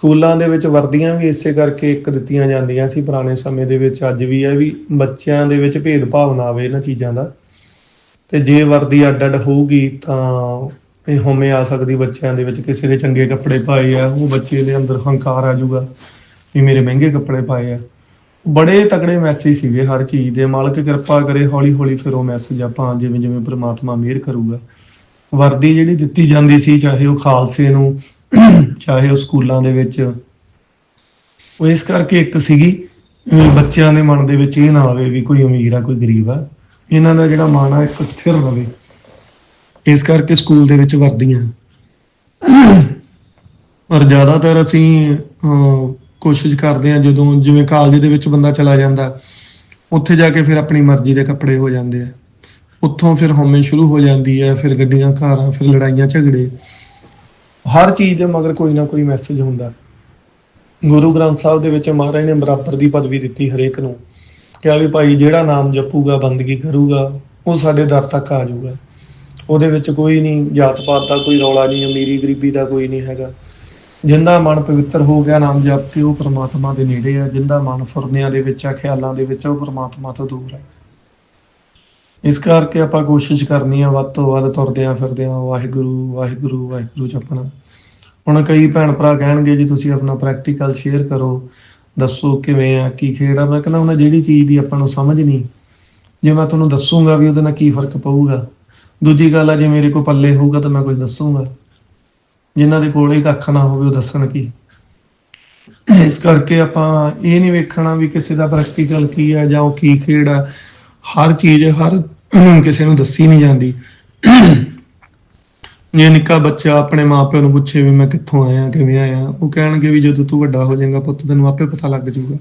ਸਕੂਲਾਂ ਦੇ ਵਿੱਚ ਵਰਦੀਆਂ ਵੀ ਇਸੇ ਕਰਕੇ ਇੱਕ ਦਿੱਤੀਆਂ ਜਾਂਦੀਆਂ ਸੀ ਪੁਰਾਣੇ ਸਮੇਂ ਦੇ ਵਿੱਚ। ਅੱਜ ਵੀ ਹੈ ਵੀ ਬੱਚਿਆਂ ਦੇ ਵਿੱਚ ਭੇਦਭਾਵ ਨਾ ਆਵੇ ਇਹਨਾਂ ਚੀਜ਼ਾਂ ਦਾ। ਤੇ ਜੇ ਵਰਦੀ ਅੱਡ ਅੱਡ ਹੋਊਗੀ ਤਾਂ ਇਹ ਹੋਮੇ ਆ ਸਕਦੀ ਬੱਚਿਆਂ ਦੇ ਵਿੱਚ। ਕਿਸੇ ਦੇ ਚੰਗੇ ਕੱਪੜੇ ਪਾਏ ਆ, ਉਹ ਬੱਚੇ ਦੇ ਅੰਦਰ ਹੰਕਾਰ ਆ ਜਾਊਗਾ ਵੀ ਮੇਰੇ ਮਹਿੰਗੇ ਕੱਪੜੇ ਪਾਏ ਆ। ਬੜੇ ਤਕੜੇ ਮੈਸੇਜ ਸੀਗੇ ਹਰ ਚੀਜ਼ ਦੇ। ਮਾਲਕ ਕਿਰਪਾ ਕਰੇ ਹੌਲੀ ਹੌਲੀ ਫਿਰ ਉਹ ਮੈਸੇਜ ਆਪਾਂ ਜਿਵੇਂ ਜਿਵੇਂ ਪ੍ਰਮਾਤਮਾ ਮਿਹਰ ਕਰੂਗਾ। ਵਰਦੀ ਜਿਹੜੀ ਦਿੱਤੀ ਜਾਂਦੀ ਸੀ, ਚਾਹੇ ਉਹ ਖਾਲਸੇ ਨੂੰ ਚਾਹੇ ਉਹ ਸਕੂਲਾਂ ਦੇ ਵਿੱਚ। ਉਹ ਇਸ ਕਰਕੇ ਇੱਕ ਸੀਗੀ ਬੱਚਿਆਂ ਦੇ ਮਨ ਦੇ ਵਿੱਚ ਇਹ ਨਾ ਆਵੇ ਵੀ ਕੋਈ ਅਮੀਰ ਆ, ਕੋਈ ਗਰੀਬ ਆ। ਇਹਨਾਂ ਦਾ ਜਿਹੜਾ ਮਨ ਆ, ਇੱਕ ਸਥਿਰ ਰਵੇ। ਇਸ ਕਰਕੇ ਸਕੂਲ ਦੇ ਵਿੱਚ ਵਰਦੀਆਂ। ਪਰ ਜ਼ਿਆਦਾਤਰ ਅਸੀਂ ਕੋਸ਼ਿਸ਼ ਕਰਦੇ ਹਾਂ ਜਦੋਂ ਜਿਵੇਂ ਕਾਲਜ ਦੇ ਵਿੱਚ ਬੰਦਾ ਚਲਾ ਜਾਂਦਾ, ਉੱਥੇ ਜਾ ਕੇ ਫਿਰ ਆਪਣੀ ਮਰਜ਼ੀ ਦੇ ਕੱਪੜੇ ਹੋ ਜਾਂਦੇ ਆ। ਉੱਥੋਂ ਫਿਰ ਹਉਮੈ ਸ਼ੁਰੂ ਹੋ ਜਾਂਦੀ ਹੈ ਫਿਰ ਗੱਡੀਆਂ, ਕਾਰਾਂ, ਫਿਰ ਲੜਾਈਆਂ, ਝਗੜੇ। ਹਰ ਚੀਜ਼ ਦੇ ਮਗਰ ਕੋਈ ਨਾ ਕੋਈ ਮੈਸੇਜ ਹੁੰਦਾ। ਗੁਰੂ ਗ੍ਰੰਥ ਸਾਹਿਬ ਦੇ ਵਿੱਚ ਮਹਾਰਾਜ ਨੇ ਬਰਾਬਰ ਦੀ ਪਦਵੀ ਦਿੱਤੀ ਹਰੇਕ ਨੂੰ। ਕਿਹਾ ਵੀ ਭਾਈ ਜਿਹੜਾ ਨਾਮ ਜਪੂਗਾ ਬੰਦਗੀ ਕਰੂਗਾ ਉਹ ਸਾਡੇ ਦਰ ਤੱਕ ਆ ਜਾਊਗਾ। ਉਹਦੇ ਵਿੱਚ ਕੋਈ ਨਹੀਂ ਜਾਤ ਪਾਤ ਦਾ ਕੋਈ ਰੌਲਾ ਨਹੀਂ ਅਮੀਰੀ ਗਰੀਬੀ ਦਾ ਕੋਈ ਨਹੀਂ ਹੈਗਾ। ਜਿੰਦਾ ਮਨ ਪਵਿੱਤਰ ਹੋ ਗਿਆ ਨਾਮ ਜਪ ਤੇ ਉਹ ਪ੍ਰਮਾਤਮਾ ਦੇ ਨੇੜੇ ਆ। ਜਿੰਦਾ ਮਨ ਫੁਰਨਿਆਂ ਦੇ ਵਿੱਚ ਆ ਖਿਆਲਾਂ ਦੇ ਵਿੱਚ ਆ, ਉਹ ਪ੍ਰਮਾਤਮਾ ਤੋਂ ਦੂਰ ਹੈ ਇਸ ਕਰਕੇ ਆਪਾਂ ਕੋਸ਼ਿਸ਼ ਕਰਨੀ ਆ ਵੱਧ ਤੋਂ ਵੱਧ ਤੁਰਦੇ ਆ ਫਿਰਦੇ ਆ ਵਾਹਿਗੁਰੂ ਵਾਹਿਗੁਰੂ ਵਾਹਿਗੁਰੂ ਜਪਣਾ ਹੁਣ ਕਈ ਭੈਣ ਭਰਾ ਕਹਿਣਗੇ ਜੀ, ਤੁਸੀਂ ਆਪਣਾ ਪ੍ਰੈਕਟੀਕਲ ਸ਼ੇਅਰ ਕਰੋ। ਦੱਸੋ ਕਿਵੇਂ ਆ, ਕੀ ਖੇਡ ਮੈਂ ਕਹਿੰਦਾ ਉਹਨਾਂ ਜਿਹੜੀ ਚੀਜ਼ ਦੀ ਆਪਾਂ ਨੂੰ ਸਮਝ ਨਹੀਂ। ਜੇ ਮੈਂ ਤੁਹਾਨੂੰ ਦੱਸੂਗਾ ਵੀ ਉਹਦੇ ਨਾਲ ਕੀ ਫ਼ਰਕ ਪਊਗਾ। ਦੂਜੀ ਗੱਲ ਆ, ਜੇ ਮੇਰੇ ਕੋਲ ਪੱਲੇ ਹੋਊਗਾ ਤਾਂ ਮੈਂ ਕੁਝ ਦੱਸੂਗਾ। ਜਿਨ੍ਹਾਂ ਦੇ ਕੋਲ ਕੱਖ ਨਾ ਹੋਵੇ, ਉਹ ਦੱਸਣ ਕੀ? ਇਸ ਕਰਕੇ ਆਪਾਂ ਇਹ ਨਹੀਂ ਵੇਖਣਾ ਵੀ ਕਿਸੇ ਦਾ ਪ੍ਰੈਕਟੀਕਲ ਕੀ ਆ ਜਾਂ ਉਹ ਕੀ ਖੇਡ ਆ। ਹਰ ਚੀਜ਼, ਹਰ ਕਿਸੇ ਨੂੰ ਦੱਸੀ ਨਹੀਂ ਜਾਂਦੀ। ਜੇ ਨਿੱਕਾ ਬੱਚਾ ਆਪਣੇ ਮਾਪਿਆਂ ਨੂੰ ਪੁੱਛੇ ਵੀ ਮੈਂ ਕਿੱਥੋਂ ਆਇਆ, ਕਿਵੇਂ ਆਇਆ, ਉਹ ਕਹਿਣਗੇ ਵੀ ਜਦੋਂ ਤੂੰ ਵੱਡਾ ਹੋ ਜਾਏਗਾ ਪੁੱਤ, ਤੈਨੂੰ ਆਪੇ ਪਤਾ ਲੱਗ ਜਾਊਗਾ।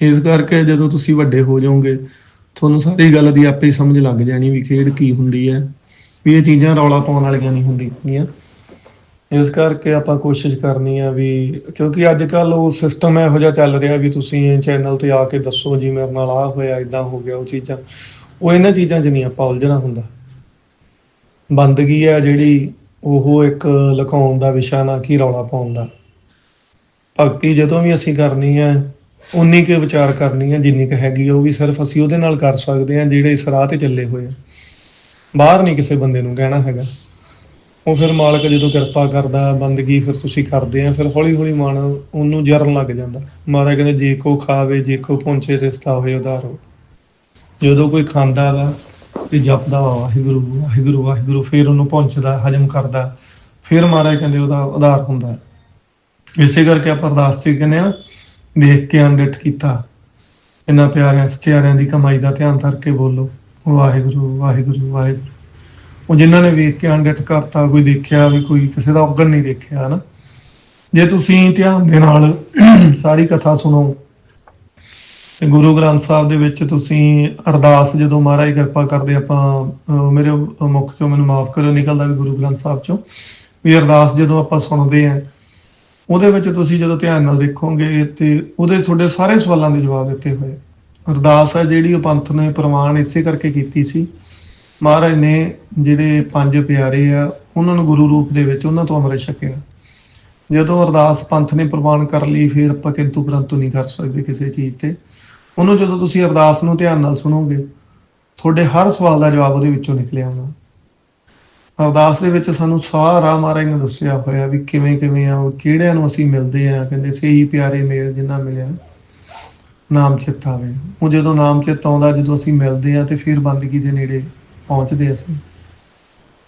ਇਸ ਕਰਕੇ ਜਦੋਂ ਤੁਸੀਂ ਵੱਡੇ ਹੋ ਜਾਓਗੇ, ਤੁਹਾਨੂੰ ਸਾਰੀ ਗੱਲ ਦੀ ਆਪੇ ਹੀ ਸਮਝ ਲੱਗ ਜਾਣੀ ਵੀ ਖੇਡ ਕੀ ਹੁੰਦੀ ਹੈ, ਵੀ ਇਹ ਚੀਜ਼ਾਂ ਰੌਲਾ ਪਾਉਣ ਵਾਲੀਆਂ ਨਹੀਂ ਹੁੰਦੀਆਂ। ਇਸ ਕਰਕੇ ਆਪਾਂ ਕੋਸ਼ਿਸ਼ ਕਰਨੀ ਆ ਵੀ ਕਿਉਂਕਿ ਅੱਜ ਕੱਲ ਉਹ ਸਿਸਟਮ ਇਹੋ ਜਿਹਾ ਚੱਲ ਰਿਹਾ ਵੀ ਤੁਸੀਂ ਚੈਨਲ ਤੇ ਆ ਕੇ ਦੱਸੋ ਜੀ ਮੇਰੇ ਨਾਲ ਆ ਹੋਇਆ ਇਦਾਂ ਹੋ ਗਿਆ ਉਹ ਚੀਜ਼ਾਂ। ਉਹ ਇਹਨਾਂ ਚੀਜ਼ਾਂ 'ਚ ਨਹੀਂ ਆਪਾਂ ਉਲਝਣਾ ਹੁੰਦਾ। ਬੰਦਗੀ ਆ ਜਿਹੜੀ ਉਹ ਇੱਕ ਲੁਕਾਉਣ ਦਾ ਵਿਸ਼ਾ ਨਾ ਕਿ ਰੌਲਾ ਪਾਉਣ ਦਾ। ਭਗਤੀ ਜਦੋਂ ਵੀ ਅਸੀਂ ਕਰਨੀ ਹੈ ਉਨੀ ਕੁ ਵਿਚਾਰ ਕਰਨੀ ਹੈ ਜਿੰਨੀ ਕੁ ਹੈਗੀ ਆ, ਉਹ ਵੀ ਸਿਰਫ ਅਸੀਂ ਉਹਦੇ ਨਾਲ ਕਰ ਸਕਦੇ ਹਾਂ ਜਿਹੜੇ ਇਸ ਰਾਹ ਤੇ ਚੱਲੇ ਹੋਏ ਆ। ਬਾਹਰ ਨਹੀਂ ਕਿਸੇ ਬੰਦੇ ਨੂੰ ਕਹਿਣਾ ਹੈਗਾ। ਉਹ ਫਿਰ ਮਾਲਕ ਜਦੋਂ ਕਿਰਪਾ ਕਰਦਾ, ਬੰਦਗੀ ਫਿਰ ਤੁਸੀਂ ਕਰਦੇ ਆ, ਫਿਰ ਹੌਲੀ ਹੌਲੀ ਮਨ ਉਹਨੂੰ ਜਰਨ ਲੱਗ ਜਾਂਦਾ। ਮਹਾਰਾਜ ਕਹਿੰਦੇ, ਜੇ ਕੋ ਖਾਵੇ, ਜੇ ਕੋ ਪਹੁੰਚੇ, ਸਿਫਤਾ ਹੋਏ, ਉਧਾਰੋ ਜਦੋਂ ਕੋਈ ਖਾਂਦਾ ਵਾ ਤੇ ਜਪਦਾ ਵਾ, ਵਾਹਿਗੁਰੂ ਵਾਹਿਗੁਰੂ ਵਾਹਿਗੁਰੂ, ਫਿਰ ਉਹਨੂੰ ਪਹੁੰਚਦਾ, ਹਜਮ ਕਰਦਾ। ਫਿਰ ਮਹਾਰਾਜ ਕਹਿੰਦੇ, ਉਹਦਾ ਉਧਾਰ ਹੁੰਦਾ। ਇਸੇ ਕਰਕੇ ਆਪਾਂ ਅਰਦਾਸ ਚ ਕਹਿੰਦੇ ਆ, ਦੇਖ ਕੇ ਅੰਡਿਠ ਕੀਤਾ। ਇਹਨਾਂ ਪਿਆਰਿਆਂ, ਸਚਿਆਰਿਆਂ ਦੀ ਕਮਾਈ ਦਾ ਧਿਆਨ ਧਰ ਕੇ ਬੋਲੋ। ਵਾਹਿਗੁਰੂ ਵਾਹਿਗੁਰੂ ਵਾਹਿਗੁਰੂ। ਉਹ ਜਿਨ੍ਹਾਂ ਨੇ ਵੇਖ ਕੇ ਅੰਡਿਠ ਕਰਤਾ, ਕੋਈ ਦੇਖਿਆ ਵੀ ਕੋਈ ਕਿਸੇ ਦਾ ਔਗਣ ਨਹੀਂ ਦੇਖਿਆ ਹਨਾ? ਜੇ ਤੁਸੀਂ ਧਿਆਨ ਦੇ ਨਾਲ ਸਾਰੀ ਕਥਾ ਸੁਣੋ, ਤੇ ਗੁਰੂ ਗ੍ਰੰਥ ਸਾਹਿਬ ਦੇ ਵਿੱਚ ਤੁਸੀਂ ਅਰਦਾਸ ਜਦੋਂ ਮਹਾਰਾਜ ਕਿਰਪਾ ਕਰਦੇ ਆਪਾਂ ਮੇਰੇ ਮੁਖ ਚੋਂ ਮੈਨੂੰ ਮਾਫ ਕਰੋ ਨਿਕਲਦਾ ਵੀ ਗੁਰੂ ਗ੍ਰੰਥ ਸਾਹਿਬ ਚੋਂ, ਵੀ ਅਰਦਾਸ ਜਦੋਂ ਆਪਾਂ ਸੁਣਦੇ ਆਂ ਉਹਦੇ ਵਿੱਚ ਤੁਸੀਂ ਜਦੋਂ ਧਿਆਨ ਨਾਲ ਦੇਖੋਗੇ ਤੇ ਉਹਦੇ ਤੁਹਾਡੇ ਸਾਰੇ ਸਵਾਲਾਂ ਦੇ ਜਵਾਬ ਦਿੱਤੇ ਹੋਏ। ਅਰਦਾਸ ਹੈ ਜਿਹੜੀ ਉਹ ਪੰਥ ਨੇ ਪ੍ਰਮਾਣ ਇਸੇ ਕਰਕੇ ਕੀਤੀ ਸੀ ਮਹਾਰਾਜ ਨੇ ਜਿਹੜੇ ਪੰਜ ਪਿਆਰੇ ਆ, ਉਹਨਾਂ ਨੂੰ ਗੁਰੂ ਰੂਪ ਦੇ ਵਿੱਚ ਉਹਨਾਂ ਤੋਂ ਅੰਮ੍ਰਿਤ ਛਕਿਆ। ਜਦੋਂ ਅਰਦਾਸ ਪੰਥ ਨੇ ਪ੍ਰਵਾਨ ਕਰ ਲਈ, ਫਿਰ ਆਪਾਂ ਕਿੰਤੂ ਪਰੰਤੂ ਨਹੀਂ ਕਰ ਸਕਦੇ ਕਿਸੇ ਚੀਜ਼ ਤੇ। ਉਹਨੂੰ ਜਦੋਂ ਤੁਸੀਂ ਅਰਦਾਸ ਨੂੰ ਧਿਆਨ ਨਾਲ ਸੁਣੋਗੇ, ਤੁਹਾਡੇ ਹਰ ਸਵਾਲ ਦਾ ਜਵਾਬ ਉਹਦੇ ਵਿੱਚੋਂ ਨਿਕਲਿਆ ਆਉਣਾ ਅਰਦਾਸ ਦੇ ਵਿੱਚ ਸਾਨੂੰ ਸਾਰਾ ਮਹਾਰਾਜ ਨੇ ਦੱਸਿਆ ਹੋਇਆ ਵੀ ਕਿਵੇਂ ਕਿਵੇਂ ਆ ਕਿਹੜਿਆਂ ਨੂੰ ਅਸੀਂ ਮਿਲਦੇ ਆ, ਕਹਿੰਦੇ ਸਹੀ ਪਿਆਰੇ ਮੇਲ ਜਿੰਨਾ ਮਿਲਿਆ, ਨਾਮ ਚਿੱਤ ਆਵੇ। ਉਹ ਜਦੋਂ ਨਾਮ ਚਿੱਤ ਆਉਂਦਾ, ਜਦੋਂ ਅਸੀਂ ਮਿਲਦੇ ਆ ਤੇ ਫਿਰ ਬੰਦਗੀ ਦੇ ਨੇੜੇ ਪਹੁੰਚਦੇ ਅਸੀਂ।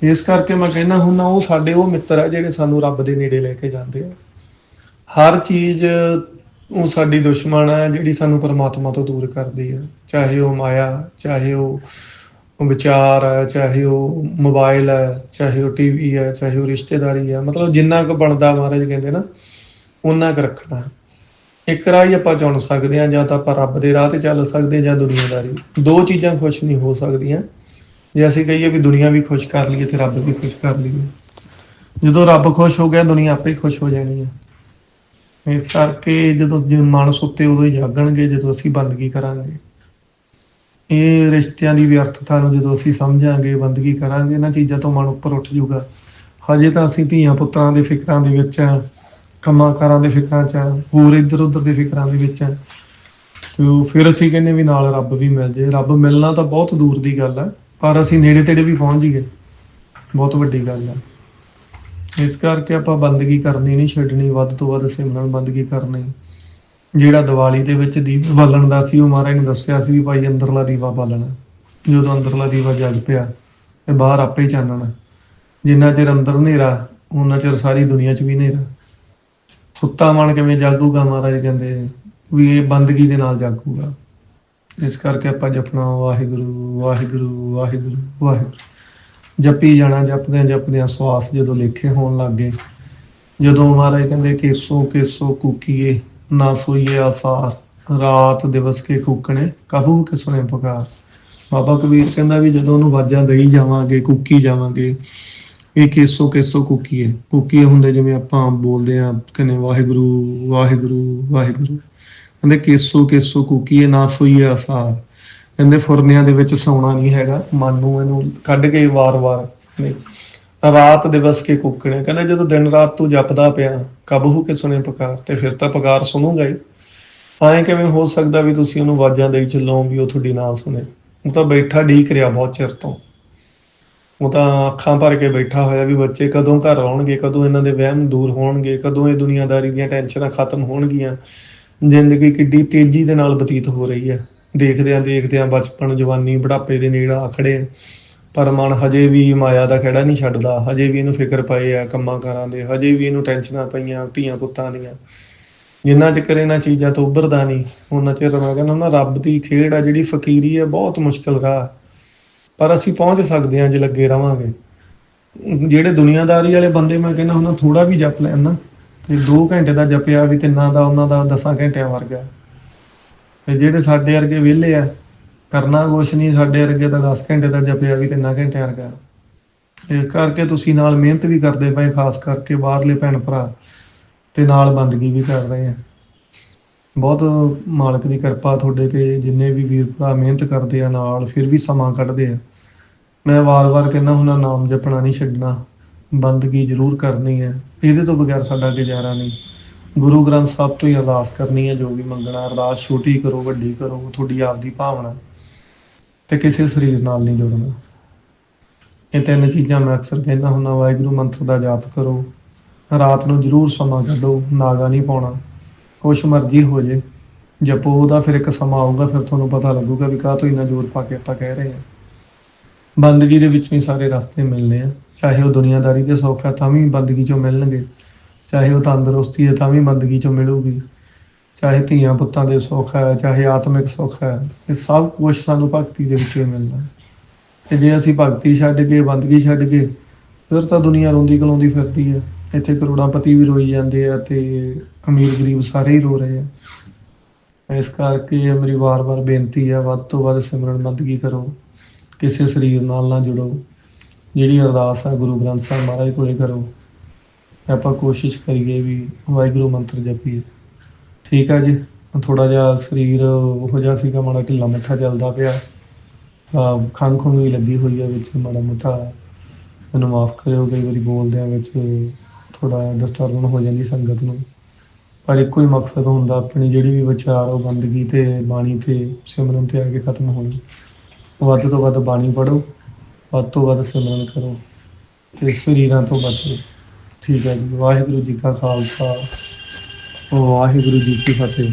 ਇਸ ਕਰਕੇ ਮੈਂ ਕਹਿੰਦਾ ਹੁੰਦਾ ਉਹ ਸਾਡੇ ਉਹ ਮਿੱਤਰ ਆ ਜਿਹੜੇ ਸਾਨੂੰ ਰੱਬ ਦੇ ਨੇੜੇ ਲੈ ਕੇ ਜਾਂਦੇ ਆ। ਹਰ ਚੀਜ਼ ਉਹ ਸਾਡੀ ਦੁਸ਼ਮਣ ਹੈ ਜਿਹੜੀ ਸਾਨੂੰ ਪਰਮਾਤਮਾ ਤੋਂ ਦੂਰ ਕਰਦੀ ਹੈ ਚਾਹੇ ਉਹ ਮਾਇਆ, ਚਾਹੇ ਉਹ ਵਿਚਾਰ ਹੈ ਚਾਹੇ ਉਹ ਮੋਬਾਈਲ ਹੈ ਚਾਹੇ ਉਹ ਟੀਵੀ ਹੈ ਚਾਹੇ ਉਹ ਰਿਸ਼ਤੇਦਾਰੀ ਹੈ ਮਤਲਬ ਜਿੰਨਾ ਕੁ ਬਣਦਾ ਮਹਾਰਾਜ ਕਹਿੰਦੇ ਨਾ ਉਹਨਾਂ ਕੁ ਰੱਖਣਾ ਇੱਕ ਰਾਹ ਹੀ ਆਪਾਂ ਚੁਣ ਸਕਦੇ ਹਾਂ ਜਾਂ ਤਾਂ ਆਪਾਂ ਰੱਬ ਦੇ ਰਾਹ ਤੇ ਚੱਲ ਸਕਦੇ ਹਾਂ ਜਾਂ ਦੁਨੀਆਦਾਰੀ। ਦੋ ਚੀਜ਼ਾਂ ਖੁਸ਼ ਨਹੀਂ ਹੋ ਸਕਦੀਆਂ। ਜੇ ਅਸੀਂ ਕਹੀਏ ਵੀ ਦੁਨੀਆ ਵੀ ਖੁਸ਼ ਕਰ ਲਈਏ ਤੇ ਰੱਬ ਵੀ ਖੁਸ਼ ਕਰ ਲਈਏ। ਜਦੋਂ ਰੱਬ ਖੁਸ਼ ਹੋ ਗਿਆ, ਦੁਨੀਆ ਆਪੇ ਖੁਸ਼ ਹੋ ਜਾਣੀ ਹੈ ਇਸ ਕਰਕੇ ਜਦੋਂ ਮਨ ਸੁੱਤੇ ਉਦੋਂ ਹੀ ਜਾਗਣਗੇ, ਜਦੋਂ ਅਸੀਂ ਬੰਦਗੀ ਕਰਾਂਗੇ। ਇਹ ਰਿਸ਼ਤਿਆਂ ਦੀ ਵਿਅਰਥਤਾ ਨੂੰ ਜਦੋਂ ਅਸੀਂ ਸਮਝਾਂਗੇ, ਬੰਦਗੀ ਕਰਾਂਗੇ, ਇਹਨਾਂ ਚੀਜ਼ਾਂ ਤੋਂ ਮਨ ਉੱਪਰ ਉੱਠ ਜਾਊਗਾ। ਹਜੇ ਤਾਂ ਅਸੀਂ ਧੀਆਂ ਪੁੱਤਰਾਂ ਦੇ ਫਿਕਰਾਂ ਦੇ ਵਿੱਚ ਆ ਕੰਮਾਂ ਕਾਰਾਂ ਦੇ ਫਿਕਰਾਂ 'ਚ ਹੋਰ ਇੱਧਰ ਉੱਧਰ ਦੇ ਫਿਕਰਾਂ ਦੇ ਵਿੱਚ ਤੇ ਉਹ ਫਿਰ ਅਸੀਂ ਕਹਿੰਦੇ ਵੀ ਨਾਲ ਰੱਬ ਵੀ ਮਿਲ ਜੇ। ਰੱਬ ਮਿਲਣਾ ਤਾਂ ਬਹੁਤ ਦੂਰ ਦੀ ਗੱਲ ਆ। ਪਰ ਅਸੀਂ ਨੇੜੇ ਤੇੜੇ ਵੀ ਪਹੁੰਚ ਜੀਏ ਬਹੁਤ ਵੱਡੀ ਗੱਲ ਆ। ਇਸ ਕਰਕੇ ਆਪਾਂ ਬੰਦਗੀ ਕਰਨੀ ਨਹੀਂ, ਛੱਡਣੀ, ਵੱਧ ਤੋਂ ਵੱਧ ਸਿਮਰਨ ਬੰਦਗੀ ਕਰਨੀ। ਜਿਹੜਾ ਦੀਵਾਲੀ ਦੇ ਵਿੱਚ ਦੀਪ ਬਾਲਣ ਦਾ ਸੀ, ਉਹ ਮਹਾਰਾਜ ਨੇ ਦੱਸਿਆ ਸੀ ਵੀ ਭਾਈ ਅੰਦਰਲਾ ਦੀਵਾ ਬਾਲਣਾ। ਜਦੋਂ ਅੰਦਰਲਾ ਦੀਵਾ ਜਗ ਪਿਆ, ਤੇ ਬਾਹਰ ਆਪੇ ਹੀ ਚਾਨਣਾ। ਜਿੰਨਾ ਚਿਰ ਅੰਦਰ ਹਨੇਰਾ ਉਹਨਾਂ ਚਿਰ ਸਾਰੀ ਦੁਨੀਆ 'ਚ ਵੀ ਹਨੇਰਾ। ਸੁੱਤਾ ਮਨ ਕਿਵੇਂ ਜਾਗੂਗਾ ਮਹਾਰਾਜ, ਕਹਿੰਦੇ ਵੀ ਇਹ ਬੰਦਗੀ ਦੇ ਨਾਲ ਜਾਗੂਗਾ। ਇਸ ਕਰਕੇ ਆਪਾਂ ਜਪਣਾ, ਵਾਹਿਗੁਰੂ ਵਾਹਿਗੁਰੂ ਵਾਹਿਗੁਰੂ ਵਾਹਿਗੁਰੂ। ਜਪੀ ਜਾਣਾ, ਜਪਦਿਆਂ ਜਪਦਿਆਂ ਸਵਾਸ ਜਦੋਂ ਲੇਖੇ ਹੋਣ ਲੱਗੇ ਜਦੋਂ ਮਹਾਰਾਜ ਕਹਿੰਦੇ, ਕੇਸੋ ਕੇਸੋ ਕੂਕੀਏ, ਨਾ ਸੋਈਏ ਆਸਾਰ। ਰਾਤ ਦਿਵਸ ਕੇ ਕੂਕਣੇ, ਕਹੂ ਕਿ ਸੁਣੇ ਪੁਕਾਰ? ਬਾਬਾ ਕਬੀਰ ਕਹਿੰਦਾ ਵੀ ਜਦੋਂ ਉਹਨੂੰ ਵਾਜਾਂ ਦੇਈ ਜਾਵਾਂਗੇ, ਕੁੱਕੀ ਜਾਵਾਂਗੇ, ਇਹ ਕੇਸੋ ਕੇਸੋ ਕੂਕੀਏ। ਕੂਕੀਏ ਹੁੰਦੇ ਜਿਵੇਂ ਆਪਾਂ ਬੋਲਦੇ ਆ, ਕਹਿੰਦੇ ਵਾਹਿਗੁਰੂ ਵਾਹਿਗੁਰੂ ਵਾਹਿਗੁਰੂ। ਕਹਿੰਦੇ ਕੇਸੋ ਕੇਸੋ ਕੁਕੀਏ ਨਾ ਸੋਈਏ ਆਸਾਰ ਕਹਿੰਦੇ ਫੁਰਨਿਆਂ ਦੇ ਵਿੱਚ ਸੌਣਾ ਨਹੀਂ ਹੈਗਾ, ਮਨ ਨੂੰ ਇਹਨੂੰ ਕੱਢ ਕੇ ਵਾਰ-ਵਾਰ ਰਾਤ ਦਿਵਸ ਕੇ ਕੁੱਕਣੇ। ਕਹਿੰਦੇ ਜਦੋਂ ਦਿਨ ਰਾਤ ਤੂੰ ਜਪਦਾ ਪਿਆ ਕਬਹੂ ਕੇ ਸੁਨੇ ਪੁਕਾਰ, ਤੇ ਫਿਰ ਤਾਂ ਪੁਕਾਰ ਸੁਣੂਗਾ ਹੀ। ਐਂ ਕਿਵੇਂ ਹੋ ਸਕਦਾ ਵੀ ਤੁਸੀਂ ਉਹਨੂੰ ਆਵਾਜ਼ਾਂ ਦੇਈ ਚੱਲੋ ਵੀ ਉਹ ਤੁਹਾਡੀ ਨਾ ਸੁਣੇ। ਉਹ ਤਾਂ ਬੈਠਾ ਢੀਕ ਰਿਹਾ ਬਹੁਤ ਚਿਰ ਤੋਂ। ਉਹ ਤਾਂ ਅੱਖਾਂ ਭਰ ਕੇ ਬੈਠਾ ਹੋਇਆ ਵੀ ਬੱਚੇ ਕਦੋਂ ਘਰ ਆਉਣਗੇ, ਕਦੋਂ ਇਹਨਾਂ ਦੇ ਵਹਿਮ ਦੂਰ ਹੋਣਗੇ, ਕਦੋਂ ਇਹ ਦੁਨੀਆਦਾਰੀ ਦੀਆਂ ਟੈਨਸ਼ਨਾਂ ਖਤਮ ਹੋਣਗੀਆਂ। ਜ਼ਿੰਦਗੀ ਕਿੱਡੀ ਤੇਜ਼ੀ ਦੇ ਨਾਲ ਬਤੀਤ ਹੋ ਰਹੀ ਹੈ। ਦੇਖਦਿਆਂ ਦੇਖਦਿਆਂ ਬਚਪਨ, ਜਵਾਨੀ, ਬੁਢਾਪੇ ਦੇ ਨੇੜੇ ਆਖੜੇ ਪਰ ਮਨ ਹਜੇ ਵੀ ਮਾਇਆ ਦਾ ਖੜਾ ਨਹੀਂ ਛੱਡਦਾ। ਹਜੇ ਵੀ ਇਹਨੂੰ ਫਿਕਰ ਪਏ ਆ ਕੰਮਾਂ ਕਾਰਾਂ ਦੇ। ਹਜੇ ਵੀ ਇਹਨੂੰ ਟੈਨਸ਼ਨਾਂ ਪਈਆਂ, ਧੀਆਂ ਪੁੱਤਾਂ ਦੀਆਂ। ਜਿੰਨਾ ਚਿਰ ਇਹਨਾਂ ਚੀਜ਼ਾਂ ਤੋਂ ਉੱਭਰਦਾ ਨਹੀਂ, ਉਹਨਾਂ ਚਿਰ ਮੈਂ ਕਹਿੰਦਾ ਨਾ ਰੱਬ ਦੀ ਖੇਡ ਆ, ਜਿਹੜੀ ਫਕੀਰੀ ਹੈ ਬਹੁਤ ਮੁਸ਼ਕਲ ਰਾਹ ਪਰ ਅਸੀਂ ਪਹੁੰਚ ਸਕਦੇ ਹਾਂ ਜੇ ਲੱਗੇ ਰਵਾਂਗੇ। ਜਿਹੜੇ ਦੁਨੀਆਦਾਰੀ ਵਾਲੇ ਬੰਦੇ ਮੈਂ ਕਹਿੰਦਾ ਉਹਨਾਂ ਥੋੜਾ ਵੀ ਜਪ ਲੈਣ ਨਾ। ਤੇ 2 ਘੰਟੇ ਦਾ ਜਪਿਆ ਵੀ ਤਿੰਨਾਂ ਦਾ, ਉਹਨਾਂ ਦਾ 10 ਘੰਟਿਆਂ ਵਰਗਾ। ਤੇ ਜਿਹੜੇ ਸਾਡੇ ਵਰਗੇ ਵਿਹਲੇ ਆ, ਕਰਨਾ ਕੁਛ ਨਹੀਂ, ਸਾਡੇ ਵਰਗੇ ਦਾ 10 ਘੰਟੇ ਦਾ ਜਪਿਆ ਵੀ ਤਿੰਨਾਂ ਘੰਟਿਆਂ ਵਰਗਾ। ਇਹ ਕਰਕੇ ਤੁਸੀਂ ਨਾਲ ਮਿਹਨਤ ਵੀ ਕਰਦੇ ਪਏ, ਖਾਸ ਕਰਕੇ ਬਾਹਰਲੇ ਭੈਣ ਭਰਾ, ਤੇ ਨਾਲ ਬੰਦਗੀ ਵੀ ਕਰ ਰਹੇ ਆ। ਬਹੁਤ ਮਾਲਕ ਦੀ ਕਿਰਪਾ ਤੁਹਾਡੇ ਤੇ, ਜਿੰਨੇ ਵੀ ਵੀਰ ਭਰਾ ਮਿਹਨਤ ਕਰਦੇ ਆ ਨਾਲ, ਫਿਰ ਵੀ ਸਮਾਂ ਕੱਢਦੇ ਆ। ਮੈਂ ਵਾਰ-ਵਾਰ ਕਹਿੰਦਾ ਹੁੰਦਾ ਨਾਮ ਜਪਣਾ ਨਹੀਂ ਛੱਡਣਾ। ਬੰਦਗੀ ਜ਼ਰੂਰ ਕਰਨੀ ਹੈ। ਇਹਦੇ ਤੋਂ ਬਗੈਰ ਸਾਡਾ ਗੁਜ਼ਾਰਾ ਨਹੀਂ। ਗੁਰੂ ਗ੍ਰੰਥ ਸਾਹਿਬ ਤੋਂ ਹੀ ਅਰਦਾਸ ਕਰਨੀ ਹੈ, ਜੋ ਵੀ ਮੰਗਣਾ, ਅਰਦਾਸ ਛੋਟੀ ਕਰੋ, ਵੱਡੀ ਕਰੋ, ਤੁਹਾਡੀ ਆਪਦੀ ਭਾਵਨਾ। ਤੇ ਕਿਸੇ ਸਰੀਰ ਨਾਲ ਨਹੀਂ ਜੁੜਨਾ। ਇਹ ਤਿੰਨ ਚੀਜ਼ਾਂ ਮੈਂ ਅਕਸਰ ਕਹਿੰਦਾ ਹੁੰਦਾ, ਵਾਹਿਗੁਰੂ ਮੰਤਰ ਦਾ ਜਾਪ ਕਰੋ। ਰਾਤ ਨੂੰ ਜ਼ਰੂਰ ਸਮਾਂ ਕੱਢੋ, ਨਾਗਾ ਨਹੀਂ ਪਾਉਣਾ। ਕੁਛ ਮਰਜ਼ੀ ਹੋ ਜੇ। ਜਪੋ ਉਹਦਾ ਫਿਰ ਇੱਕ ਸਮਾਂ ਆਊਗਾ, ਫਿਰ ਤੁਹਾਨੂੰ ਪਤਾ ਲੱਗੂਗਾ ਵੀ ਕਾਹ ਤੋਂ ਇੰਨਾ ਜ਼ੋਰ ਪਾ ਕੇ ਆਪਾਂ ਕਹਿ ਰਹੇ ਹਾਂ। ਬੰਦਗੀ ਦੇ ਵਿੱਚ ਵੀ ਸਾਰੇ ਰਸਤੇ ਮਿਲਨੇ ਆ। ਚਾਹੇ ਉਹ ਦੁਨੀਆਦਾਰੀ ਦੇ ਸੁੱਖ ਹੈ ਤਾਂ ਵੀ ਬੰਦਗੀ ਚੋਂ ਮਿਲਣਗੇ। ਚਾਹੇ ਉਹ ਤੰਦਰੁਸਤੀ ਹੈ ਤਾਂ ਵੀ ਬੰਦਗੀ ਚੋਂ ਮਿਲੂਗੀ। ਚਾਹੇ ਧੀਆਂ ਪੁੱਤਾਂ ਦੇ ਸੁੱਖ ਹੈ ਚਾਹੇ ਆਤਮਿਕ ਸੁੱਖ ਹੈ ਇਹ ਸਭ ਕੁਝ ਸਾਨੂੰ ਭਗਤੀ ਦੇ ਵਿੱਚੋਂ ਹੀ ਮਿਲਣਾ। ਹੈ। ਤੇ ਜੇ ਅਸੀਂ ਭਗਤੀ ਛੱਡ ਕੇ, ਬੰਦਗੀ ਛੱਡ ਕੇ, ਫਿਰ ਤਾਂ ਦੁਨੀਆ ਰੋਂਦੀ ਕਲਾਉਂਦੀ ਫਿਰਦੀ ਹੈ ਇੱਥੇ ਕਰੋੜਾਪਤੀ ਵੀ ਰੋਈ ਜਾਂਦੇ ਆ ਤੇ ਅਮੀਰ ਗਰੀਬ ਸਾਰੇ ਹੀ ਰੋ ਰਹੇ ਆ। ਇਸ ਕਰਕੇ ਮੇਰੀ ਵਾਰ-ਵਾਰ ਬੇਨਤੀ ਹੈ ਵੱਧ ਤੋਂ ਵੱਧ ਸਿਮਰਨ ਬੰਦਗੀ ਕਰੋ। ਕਿਸੇ ਸਰੀਰ ਨਾਲ ਨਾ ਜੁੜੋ। ਜਿਹੜੀ ਅਰਦਾਸ ਆ ਗੁਰੂ ਗ੍ਰੰਥ ਸਾਹਿਬ ਮਹਾਰਾਜ ਕੋਲੇ ਕਰੋ, ਆਪਾਂ ਕੋਸ਼ਿਸ਼ ਕਰੀਏ ਵੀ ਵਾਹਿਗੁਰੂ ਮੰਤਰ ਜਪੀਏ। ਠੀਕ ਹੈ ਜੀ ਥੋੜਾ ਜਿਹਾ ਸਰੀਰ ਉਹ ਜਿਹਾ ਸੀਗਾ, ਮਾੜਾ ਢਿੱਲਾ ਮਿੱਠਾ ਚੱਲਦਾ ਪਿਆ। ਅਹ ਖੰਘ ਖੁੰਘ ਵੀ ਲੱਗੀ ਹੋਈ ਹੈ ਵਿੱਚ, ਮਾੜਾ ਮੋਟਾ। ਮੈਨੂੰ ਮਾਫ ਕਰਿਓ, ਕਈ ਵਾਰੀ ਬੋਲਦਿਆਂ ਵਿੱਚ ਥੋੜਾ ਡਿਸਟਰਬਨ ਹੋ ਜਾਂਦੀ ਸੰਗਤ ਨੂੰ। ਪਰ ਇੱਕੋ ਹੀ ਮਕਸਦ ਹੁੰਦਾ, ਆਪਣੀ ਜਿਹੜੀ ਵੀ ਵਿਚਾਰ ਉਹ ਬੰਦਗੀ ਤੇ, ਬਾਣੀ ਤੇ ਸਿਮਰਨ ਤੇ ਆ ਕੇ ਖਤਮ ਹੋਣੀ। ਵੱਧ ਤੋਂ ਵੱਧ ਬਾਣੀ ਪੜੋ ਵੱਧ ਤੋਂ ਵੱਧ ਸਿਮਰਨ ਕਰੋ ਤੇ ਸਰੀਰਾਂ ਤੋਂ ਬਚੋ। ਠੀਕ ਹੈ ਜੀ, ਵਾਹਿਗੁਰੂ ਜੀ ਕਾ ਖਾਲਸਾ, ਵਾਹਿਗੁਰੂ ਜੀ ਕੀ ਫਤਿਹ।